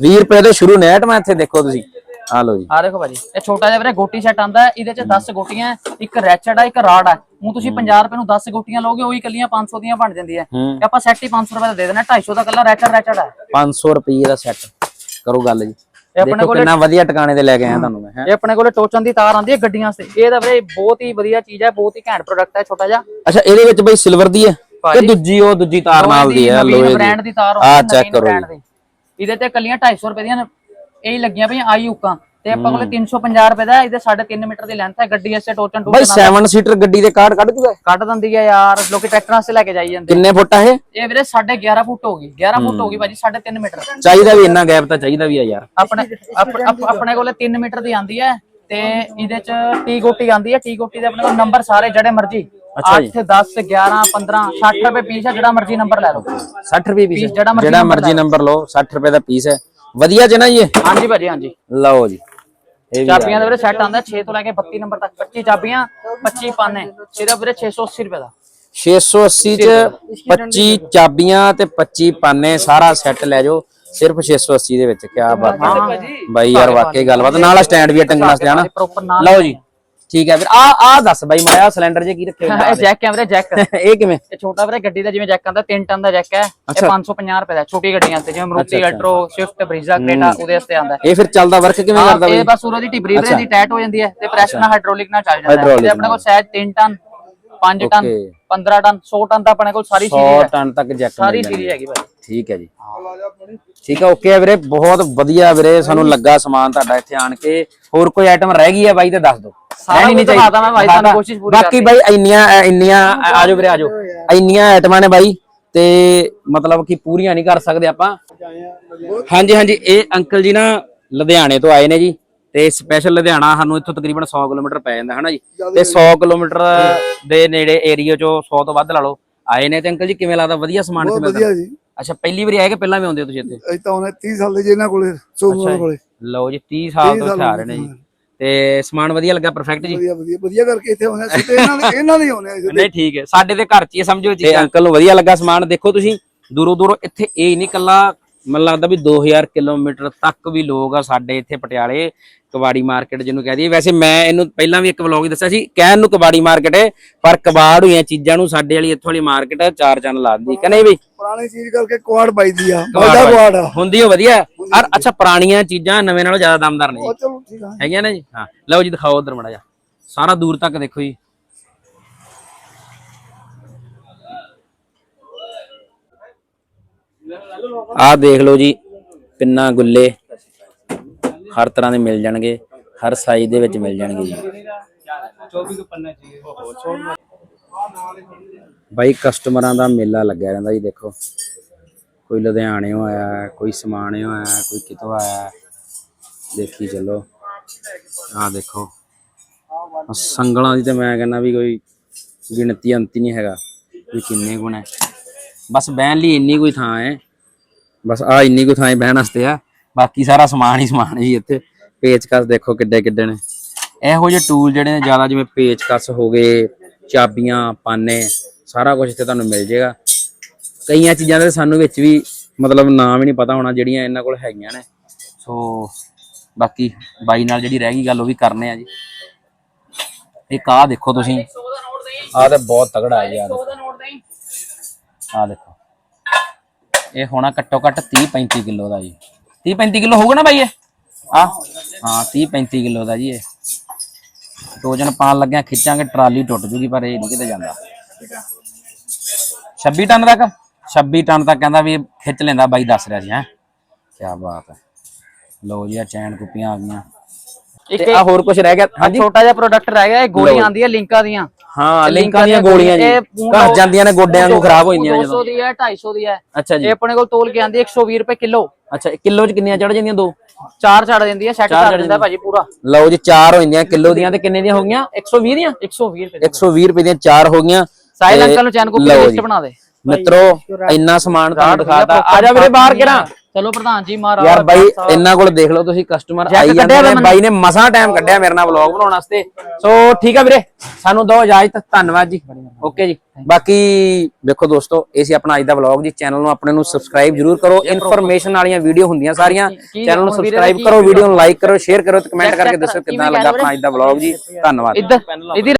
20 ਰੁਪਏ ਤੋਂ ਸ਼ੁਰੂ ਨੈਟ ਮੈਂ ਇੱਥੇ ਦੇਖੋ ਤੁਸੀਂ। ਆ ਲਓ ਜੀ। ਆ ਦੇਖੋ ਭਾਜੀ ਇਹ ਛੋਟਾ ਜਿਹਾ ਵੀਰੇ ਗੋਟੀ ਸੈੱਟ ਆਂਦਾ ਇਹਦੇ ਚ 10 ਗੋਟੀਆਂ ਇੱਕ ਰੈਚਡ ਆ ਇੱਕ ਰਾਡ ਹੈ ਹੁਣ ਤੁਸੀਂ 50 ਰੁਪਏ ਨੂੰ 10 ਗੋਟੀਆਂ ਲਓਗੇ ਉਹੀ ਕੱਲੀਆਂ 500 ਦੀਆਂ ਬਣ ਜਾਂਦੀਆਂ। ਤੇ ਆਪਾਂ ਸੈੱਟ ਹੀ 500 ਰੁਪਏ ਦਾ ਦੇ ਦੇਣਾ 250 ਦਾ ਕੱਲਾ ਰੈਚਡ ਰੈਚਡ ਹੈ 500 ਰੁਪਏ ਦਾ ਸੈੱਟ ਕਰੋ ਗੱਲ ਜੀ। ਇਹ ਆਪਣੇ ਦੇਖੋ ਕੋਲੇ ਕਿੰਨਾ ਵਧੀਆ ਟਿਕਾਣੇ ਤੇ ਲੈ ਕੇ ਆਇਆ ਤੁਹਾਨੂੰ ਮੈਂ। ਇਹ ਆਪਣੇ ਕੋਲੇ ਟੋਚਨ ਦੀ ਤਾਰ ਆਂਦੀ ਹੈ ਗੱਡੀਆਂ ਵਾਸਤੇ। ਇਹ ਤਾਂ ਵੀਰੇ ਬਹੁਤ ਹੀ ਵਧੀਆ ਚੀਜ਼ ਹੈ ਬਹੁਤ ਹੀ ਘੈਂਟ ਪ੍ਰੋਡਕਟ ਹੈ ਛੋਟਾ ਜਿਹਾ। ਅੱਛਾ ਇਹਦੇ ਵਿੱਚ ਬਈ ਸਿਲਵਰ ਦੀ ਹੈ ਭਾਜੀ, ਦੂਜੀ ਉਹ ਦੂਜੀ ਤਾਰ ਨਾਲ ਦੀ ਹੈ? ਲੋਹੇ ਬ੍ਰਾਂਡ ਦੀ ਦੀ ਤਾਰ ਆ ਚੈੱਕ ਕਰੋ ਦੀ। ਇਹਦੇ ਤੇ ਕੱਲੀਆਂ 250 ਰੁਪਏ ਦੀਆਂ ਇਹ ਲੱਗੀਆਂ ਪਈਆਂ ਆਈ ਹੁੱਕਾਂ ਤੇ ਆਪਾਂ ਕੋਲੇ 350 ਰੁਪਏ ਦਾ ਇਹਦੇ 3.5 ਮੀਟਰ ਦੀ ਲੈਂਥ ਹੈ ਗੱਡੀ ਐਸੇ ਟੋਚਨ ਬਈ ਟੂਚਨ 7 ਸੀਟਰ ਗੱਡੀ ਦੇ ਕਾਰਡ ਕੱਢ ਜੂਗਾ ਕੱਢ ਦਿੰਦੀ ਹੈ ਯਾਰ ਲੋਕੀ ਟਰੈਕਟਰਾਂ ਸੇ ਲੈ ਕੇ ਜਾਈ ਜਾਂਦੇ ਕਿੰਨੇ ਫੁੱਟ ਆ ਇਹ? ਇਹ ਵੀਰੇ 11.5 ਫੁੱਟ ਹੋ ਗਈ 11 ਫੁੱਟ ਹੋ ਗਈ ਭਾਜੀ 3.5 ਮੀਟਰ। ਚਾਹੀਦਾ ਵੀ ਇੰਨਾ ਗੈਪ ਤਾਂ ਚਾਹੀਦਾ ਵੀ ਆ ਯਾਰ। ਆਪਣੇ ਆਪ- ਆਪ- ਆਪਣੇ ਕੋਲੇ 3 ਮੀਟਰ ਦੀ ਆਂਦੀ ਹੈ ਤੇ ਇਹਦੇ ਚ ਟੀ ਗੋਟੀ ਆਂਦੀ ਹੈ ਟੀ ਗੋਟੀ ਦੇ ਆਪਣੇ ਕੋਲ ਨੰਬਰ ਸਾਰੇ ਜਿਹੜੇ ਮਰਜ਼ੀ। ਅੱਛਾ ਜੀ। 8 10 11 15 60 ਰੁਪਏ ਪੀਸ ਹੈ ਜਿਹੜਾ ਮਰਜ਼ੀ ਨੰਬਰ ਲੈ ਲਓ। 60 ਰੁਪਏ ਪੀਸ ਜਿਹੜਾ ਮਰਜ਼ੀ ਨੰਬਰ ਲਓ। 60 ਰੁਪਏ ਦਾ ਪੀਸ ਹੈ। ਵਧੀਆ ਜੇ ਨਾ ਜੀ ਇਹ? ਹਾਂਜੀ ਭਾਜੀ ਹਾਂਜੀ। ਲਓ ਜੀ। ਇਹ ਵੀ ਚਾਬੀਆਂ ਦਾ ਵੀਰੇ ਸੈੱਟ ਆਉਂਦਾ 6 ਤੋਂ ਲੈ ਕੇ 32 ਨੰਬਰ ਤੱਕ। 25 ਚਾਬੀਆਂ 25 ਪਾਨੇ। ਸਿਰਫ ਵੀਰੇ 680 ਰੁਪਏ ਦਾ। 680 ਚ 25 ਚਾਬੀਆਂ ਤੇ 25 ਪਾਨੇ ਸਾਰਾ ਸੈੱਟ ਲੈ ਜਾਓ। ਸਿਰਫ 680 ਦੇ ਵਿੱਚ ਕੀ ਬਾਤ ਹੈ। ਬਾਈ ਯਾਰ ਵਾਕਈ ਗੱਲਬਾਤ। ਨਾਲ ਸਟੈਂਡ ਵੀ ਟੰਗਣਾ ਪ੍ਰੋਪਰ ਨਾਲ ਲਓ ਜੀ। ਠੀਕ ਹੈ ਫਿਰ ਆ ਆ ਦੱਸ ਬਾਈ ਮਾਇਆ ਸਿਲੰਡਰ ਜੇ ਕੀ ਰੱਖੇ ਹੋਏ ਇਹ ਜੈਕ ਹੈ ਵੀਰੇ ਜੈਕ? *laughs* ਇਹ ਕਿਵੇਂ? ਇਹ ਛੋਟਾ ਵੀਰੇ ਗੱਡੀ ਦਾ ਜਿਵੇਂ ਜੈਕ ਆਂਦਾ 3 ਟਨ ਦਾ ਜੈਕ ਹੈ। ਇਹ ਅੱਛਾ। 550 ਰੁਪਏ ਦਾ ਛੋਟੀ ਗੱਡੀਆਂ ਤੇ ਜਿਵੇਂ Maruti. Alto Swift Brezza Creta ਉਹਦੇ ਵਾਸਤੇ ਆਂਦਾ ਇਹ ਫਿਰ ਚੱਲਦਾ ਵਰਕ ਕਿਵੇਂ ਕਰਦਾ ਇਹ ਬਾਈ? ਬਸ ਉਹਦੀ ਟਿਬਰੀ ਵੀਰੇ ਦੀ ਟੈਟ ਹੋ ਜਾਂਦੀ ਹੈ ਤੇ ਪ੍ਰੈਸ ਨਾਲ ਹਾਈਡ੍ਰੋਲਿਕ ਨਾਲ ਚੱਲ ਜਾਂਦਾ ਹੈ। ਆਪਣੇ ਕੋਲ ਸਹਿਜ 3 ਟਨ 5 ਟਨ. 15 ਟਨ 100 ਟਨ ਦਾ ਆਪਣੇ ਕੋਲ ਸਾਰੀ 100 ਸੀਰੀਜ਼ ਹੈ। ਟਨ ਤੱਕ ਜੈਕ ਸਾਰੀ ਸੀਰੀਜ਼ ਹੈਗੀ ਭਾਈ ਠੀਕ ਹੈ ਜੀ। ਠੀਕ ਹੈ ਓਕੇ ਹੈ ਵੀਰੇ ਬਹੁਤ ਵਧੀਆ ਵੀਰੇ ਸਾਨੂੰ ਲੱਗਾ ਸਮਾਨ ਤੁਹਾਡਾ ਇੱਥੇ ਆਣ ਕੇ। ਹੋਰ ਕੋਈ ਆਈਟਮ ਰਹਿ ਗਈ ਹੈ ਬਾਈ ਤੇ ਦੱਸ ਦਿਓ। ਸਾਰਾ ਕੁਝ ਦਿਖਾਤਾ ਮੈਂ ਬਾਈ, ਤੁਹਾਨੂੰ ਕੋਸ਼ਿਸ਼ ਪੂਰੀ ਬਾਕੀ ਬਾਈ ਇੰਨੀਆਂ ਇੰਨੀਆਂ ਆਜੋ ਵੀਰੇ ਆਜੋ। ਇੰਨੀਆਂ ਆਈਟਮਾਂ ਨੇ ਬਾਈ ਤੇ ਮਤਲਬ ਕਿ ਪੂਰੀਆਂ ਨਹੀਂ ਕਰ ਸਕਦੇ ਆਪਾਂ। ਹਾਂਜੀ ਹਾਂਜੀ ਇਹ ਅੰਕਲ ਜੀ ਨਾ ਲੁਧਿਆਣੇ ਤੋਂ ਆਏ ਨੇ ਜੀ। ਤੇ ਸਪੈਸ਼ਲ ਲੁਧਿਆਣਾ ਸਾਨੂੰ ਇੱਥੋਂ ਤਕਰੀਬਨ 100 ਕਿਲੋਮੀਟਰ ਪੈ ਜਾਂਦਾ ਹਨਾ ਜੀ? ਤੇ 100 ਕਿਲੋਮੀਟਰ ਦੇ ਨੇੜੇ ਏਰੀਆ ਚੋਂ 100 ਤੋਂ ਵੱਧ ਲਾ ਲਓ। ਆਏ ਨੇ ਤੇ ਅੰਕਲ ਜੀ ਕਿਵੇਂ ਲੱਗਦਾ? ਵਧੀਆ ਸਮਾਨ ਕਿਵੇਂ ਵਧੀਆ ਜੀ। ਅੱਛਾ ਪਹਿਲੀ ਵਾਰੀ ਆਏ ਕਿ ਪਹਿਲਾਂ ਵੀ ਆਉਂਦੇ ਹੋ ਤੁਸੀਂ ਇੱਥੇ? ਅਸੀਂ ਤਾਂ ਉਹਨੇ 30 ਸਾਲ ਦੇ ਜੀ ਇਹਨਾਂ ਕੋਲੇ ਸੋਮਵਾਰ ਕੋਲੇ। ਲਓ ਜੀ 30 ਸਾਲ 30 ਤੋਂ ਆ ਰਹੇ ਨੇ ਜੀ। ਤੇ ਸਮਾਨ ਵਧੀਆ ਲੱਗਾ ਪਰਫੈਕਟ ਜੀ? ਵਧੀਆ ਵਧੀਆ ਵਧੀਆ ਕਰਕੇ ਇੱਥੇ ਆਉਣੇ ਅਸੀਂ ਤੇ ਇਹਨਾਂ ਦੇ ਇਹਨਾਂ ਦੇ ਹੀ ਆਉਣੇ ਅਸੀਂ ਨਹੀਂ ਠੀਕ ਹੈ। ਸਾਡੇ ਦੇ ਘਰ ਚ ਹੀ ਹੈ, ਸਮਝੋ ਜੀ ਤੇ ਅੰਕਲ ਨੂੰ ਵਧੀਆ ਲੱਗਾ ਸਮਾਨ। ਦੇਖੋ ਤੁਸੀਂ ਦੂਰੋਂ ਦੂਰੋਂ ਇੱਥੇ ਇਹ ਨਹੀਂ ਕੱਲਾ ਮੈਨੂੰ ਲੱਗਦਾ ਵੀ 2000 ਕਿਲੋਮੀਟਰ ਤੱਕ ਵੀ ਲੋਕ ਆ ਸਾਡੇ ਇੱਥੇ ਪਟਿਆਲੇ। ਕਬਾੜੀ ਮਾਰਕੀਟ ਜਿਹਨੂੰ ਕਹਿ ਦਈਏ। ਵੈਸੇ ਮੈਂ ਇਹਨੂੰ ਪਹਿਲਾਂ ਵੀ ਇੱਕ ਵਲੌਗ ਹੀ ਦੱਸਿਆ ਸੀ ਕਹਿਣ ਨੂੰ ਕਬਾੜੀ ਮਾਰਕੀਟ ਹੈ ਪਰ ਕਬਾੜ ਹੋਈਆਂ ਚੀਜ਼ਾਂ ਨੂੰ ਸਾਡੇ ਵਾਲੀ ਇੱਥੋਂ ਵਾਲੀ ਮਾਰਕੀਟ ਚਾਰ ਚੰਨ ਲਾ ਦਿੰਦੀ ਕਿ ਨਹੀਂ ਬਈ? ਪੁਰਾਣੀ ਚੀਜ਼ ਕਰਕੇ ਕੁਆੜ ਪਾਈਦੀ ਆ ਵੱਡਾ। ਕੁਆੜ ਹੁੰਦੀ ਉਹ ਵਧੀਆ। ਔਰ ਅੱਛਾ ਪੁਰਾਣੀਆਂ ਚੀਜ਼ਾਂ ਨਵੇਂ ਨਾਲੋਂ ਜ਼ਿਆਦਾ ਦਮਦਾਰ ਨੇ ਜੀ। ਹੈਗੀਆਂ ਨਾ ਜੀ? ਹਾਂ। ਲਓ ਜੀ ਦਿਖਾਓ ਉਧਰ ਮੜਾ ਜਾ ਸਾਰਾ ਦੂਰ ਤੱਕ ਦੇਖੋ ਜੀ। ਆਹ ਦੇਖ ਲਓ ਜੀ ਪਿੰਨਾ ਗੁੱਲੇ। ਹਰ ਤਰ੍ਹਾਂ ਦੇ ਮਿਲ ਜਾਣਗੇ, ਹਰ ਸਾਈਜ਼ ਦੇ ਵਿੱਚ ਮਿਲ ਜਾਣਗੇ ਜੀ। ਬਾਈ ਕਸਟਮਰਾਂ ਦਾ ਮੇਲਾ ਲੱਗਿਆ ਰਹਿੰਦਾ ਜੀ, ਦੇਖੋ। ਕੋਈ ਲੁਧਿਆਣਿਓਂ ਆਇਆ, ਕੋਈ ਸਮਾਣਿਓਂ ਆਇਆ, ਕੋਈ ਕਿਤੋਂ ਆਇਆ, ਦੇਖੀ ਚੱਲੋ। ਆਹ ਦੇਖੋ। ਸੰਗਲਾਂ ਦੀ ਤੇ ਮੈਂ ਕਹਿੰਦਾ ਵੀ ਕੋਈ ਗਿਣਤੀ ਅੰਤ ਨਹੀਂ ਹੈਗਾ, ਵੀ ਕਿੰਨੇ ਗੁਣ ਹੈ। ਬਸ ਬਹਿਣ ਲਈ ਇੰਨੀ ਕੋਈ ਥਾਂ ਹੈ। ਬਸ ਆ ਇੰਨੀ ਕੋਈ ਥਾਂ ਹੈ ਬਹਿਣ ਵਾਸਤੇ ਆ। ਬਾਕੀ ਸਾਰਾ ਸਮਾਨ ਹੀ ਸਮਾਨ ਜੀ ਇੱਥੇ। ਪੇਚਕਸ ਦੇਖੋ ਕਿੱਡੇ ਕਿੱਡੇ ਨੇ। ਇਹੋ ਜਿਹੇ ਟੂਲ ਜਿਹੜੇ ਨੇ, ਜ਼ਿਆਦਾ ਜਿਵੇਂ ਪੇਚਕਸ ਹੋ ਗਏ, ਚਾਬੀਆਂ, ਪਾਨੇ, ਸਾਰਾ ਕੁਝ ਇੱਥੇ ਤੁਹਾਨੂੰ ਮਿਲ ਜਾਏਗਾ ਕਈਆਂ ਚੀਜ਼ਾਂ ਦੇ ਸਾਨੂੰ ਵਿੱਚ ਵੀ ਮਤਲਬ ਨਾਮ ਹੀ ਨਹੀਂ ਪਤਾ ਹੋਣਾ, ਜਿਹੜੀਆਂ ਇਹਨਾਂ ਕੋਲ ਹੈਗੀਆਂ ਨੇ। ਸੋ, ਬਾਕੀ ਬਾਈ ਨਾਲ ਜਿਹੜੀ ਰਹਿ ਗਈ ਗੱਲ, ਉਹ ਵੀ ਕਰਨੇ ਆ ਜੀ। ਇੱਕ ਆਹ ਦੇਖੋ ਤੁਸੀਂ। ਆਹ ਤਾਂ ਬਹੁਤ ਤਗੜਾ ਹੈ ਯਾਰ ਆਹ ਦੇਖੋ। ਇਹ ਹੋਣਾ ਘੱਟੋ ਘੱਟ 30 35 ਕਿਲੋ ਦਾ ਜੀ। 30 35 ਕਿਲੋ ਹੋਊਗਾ ਨਾ ਬਾਈ ਇਹ? ਆ ਹਾਂ 30 35 ਕਿਲੋ ਦਾ ਜੀ ਇਹ। ਟੋਜਨ ਪਾਣ ਲੱਗਿਆ ਖਿੱਚਾਂਗੇ ਟਰਾਲੀ ਟੁੱਟ ਜੂਗੀ ਪਰ ਇਹ ਨਹੀਂ ਕਿਤੇ ਜਾਂਦਾ। 26 ਟਨ ਤੱਕ? 26 ਟਨ ਤੱਕ ਕਹਿੰਦਾ ਵੀ ਇਹ ਖਿੱਚ ਲੈਂਦਾ ਬਾਈ ਦੱਸ ਰਿਹਾ ਸੀ ਹੈ। ਕੀ ਬਾਤ ਹੈ। ਲਓ ਜੀ ਆ ਚੈਨ ਕੁੱਪੀਆਂ ਆ ਗਈਆਂ। ਇੱਕ ਆ ਹੋਰ ਕੁਝ ਰਹਿ ਗਿਆ? ਹਾਂਜੀ? ਛੋਟਾ ਜਿਹਾ ਪ੍ਰੋਡਕਟ ਰਹਿ ਗਿਆ ਇਹ ਗੋਲੀਆਂ ਆਂਦੀਆਂ ਲਿੰਕਾਂ ਦੀਆਂ। ਹਾਂ ਲਿੰਕਾਂ ਦੀਆਂ ਗੋਲੀਆਂ ਜੀ। ਘਸ ਜਾਂਦੀਆਂ ਨੇ ਗੋਡਿਆਂ ਨੂੰ ਖਰਾਬ ਹੋ ਜਾਂਦੀਆਂ 200 ਦੀ ਹੈ 250 ਦੀ ਹੈ। ਅੱਛਾ ਜੀ। ਇਹ ਆਪਣੇ ਕੋਲ ਤੋਲ ਕੇ ਆਂਦੀ 120 ਰੁਪਏ ਕਿਲੋ। ਅੱਛਾ ਕਿਲੋ ਚ ਕਿੰਨੀਆਂ ਚੜ ਜਾਂਦੀਆਂ ਦੋ? ਚਾਰ ਛੱਡ ਦਿੰਦੀ ਹੈ ਸੈੱਟ ਕਰ ਦਿੰਦਾ ਭਾਜੀ ਪੂਰਾ। ਲਓ ਜੀ ਚਾਰ ਹੋ ਜਾਂਦੀਆਂ ਕਿਲੋ ਦੀਆਂ ਤੇ ਕਿੰਨੇ ਦੀਆਂ ਹੋ ਗਈਆਂ? 120 ਦੀਆਂ। 120 ਰੁਪਏ 120 ਰੁਪਏ ਦੀਆਂ ਚਾਰ ਹੋ ਗਈਆਂ। ਸਾਹਿਲ ਅੰਕਲ ਨੂੰ ਚੈਨ ਕੋਪੀ ਲਿਸਟ। ਬਣਾ ਦੇ। ਮਿੱਤਰੋ ਇੰਨਾ ਸਮਾਨ ਤੁਹਾਨੂੰ ਦਿਖਾਤਾ। ਆ ਜਾ ਵੀਰੇ ਬਾਹਰ ਕਿਰਾਂ ਚਲੋ ਪ੍ਰਧਾਨ ਜੀ ਮਹਾਰਾਜ ਯਾਰ ਬਾਈ ਇਹਨਾਂ ਕੋਲ ਦੇਖ ਲਓ ਤੁਸੀਂ ਕਸਟਮਰ ਆਈ ਜਾਂਦੇ ਨੇ। ਬਾਈ ਨੇ ਮਸਾਂ ਟਾਈਮ ਕੱਢਿਆ ਮੇਰੇ ਨਾਲ ਵਲੌਗ ਬਣਾਉਣ ਵਾਸਤੇ। ਸੋ ਠੀਕ ਆ ਵੀਰੇ ਸਾਨੂੰ ਦਿਓ ਇਜਾਜ਼ਤ। ਧੰਨਵਾਦ ਜੀ। ਓਕੇ ਜੀ। ਬਾਕੀ ਵੇਖੋ ਦੋਸਤੋ ਇਹ ਸੀ ਆਪਣਾ ਅੱਜ ਦਾ ਵਲੌਗ ਜੀ। ਚੈਨਲ ਨੂੰ ਆਪਣੇ ਨੂੰ ਸਬਸਕ੍ਰਾਈਬ ਜਰੂਰ ਕਰੋ। ਇਨਫੋਰਮੇਸ਼ਨ ਵਾਲੀਆਂ ਵੀਡੀਓ ਹੁੰਦੀਆਂ ਸਾਰੀਆਂ। ਚੈਨਲ ਨੂੰ ਸਬਸਕ੍ਰਾਈਬ ਕਰੋ ਵੀਡੀਓ ਨੂੰ ਲਾਈਕ ਕਰੋ ਸ਼ੇਅਰ ਕਰੋ ਤੇ ਕਮੈਂਟ ਕਰਕੇ ਦੱਸੋ ਕਿੱਦਾਂ ਲੱਗਾ ਆਪਣਾ ਅੱਜ ਦਾ ਵਲੌਗ ਜੀ। ਧੰਨਵਾਦ।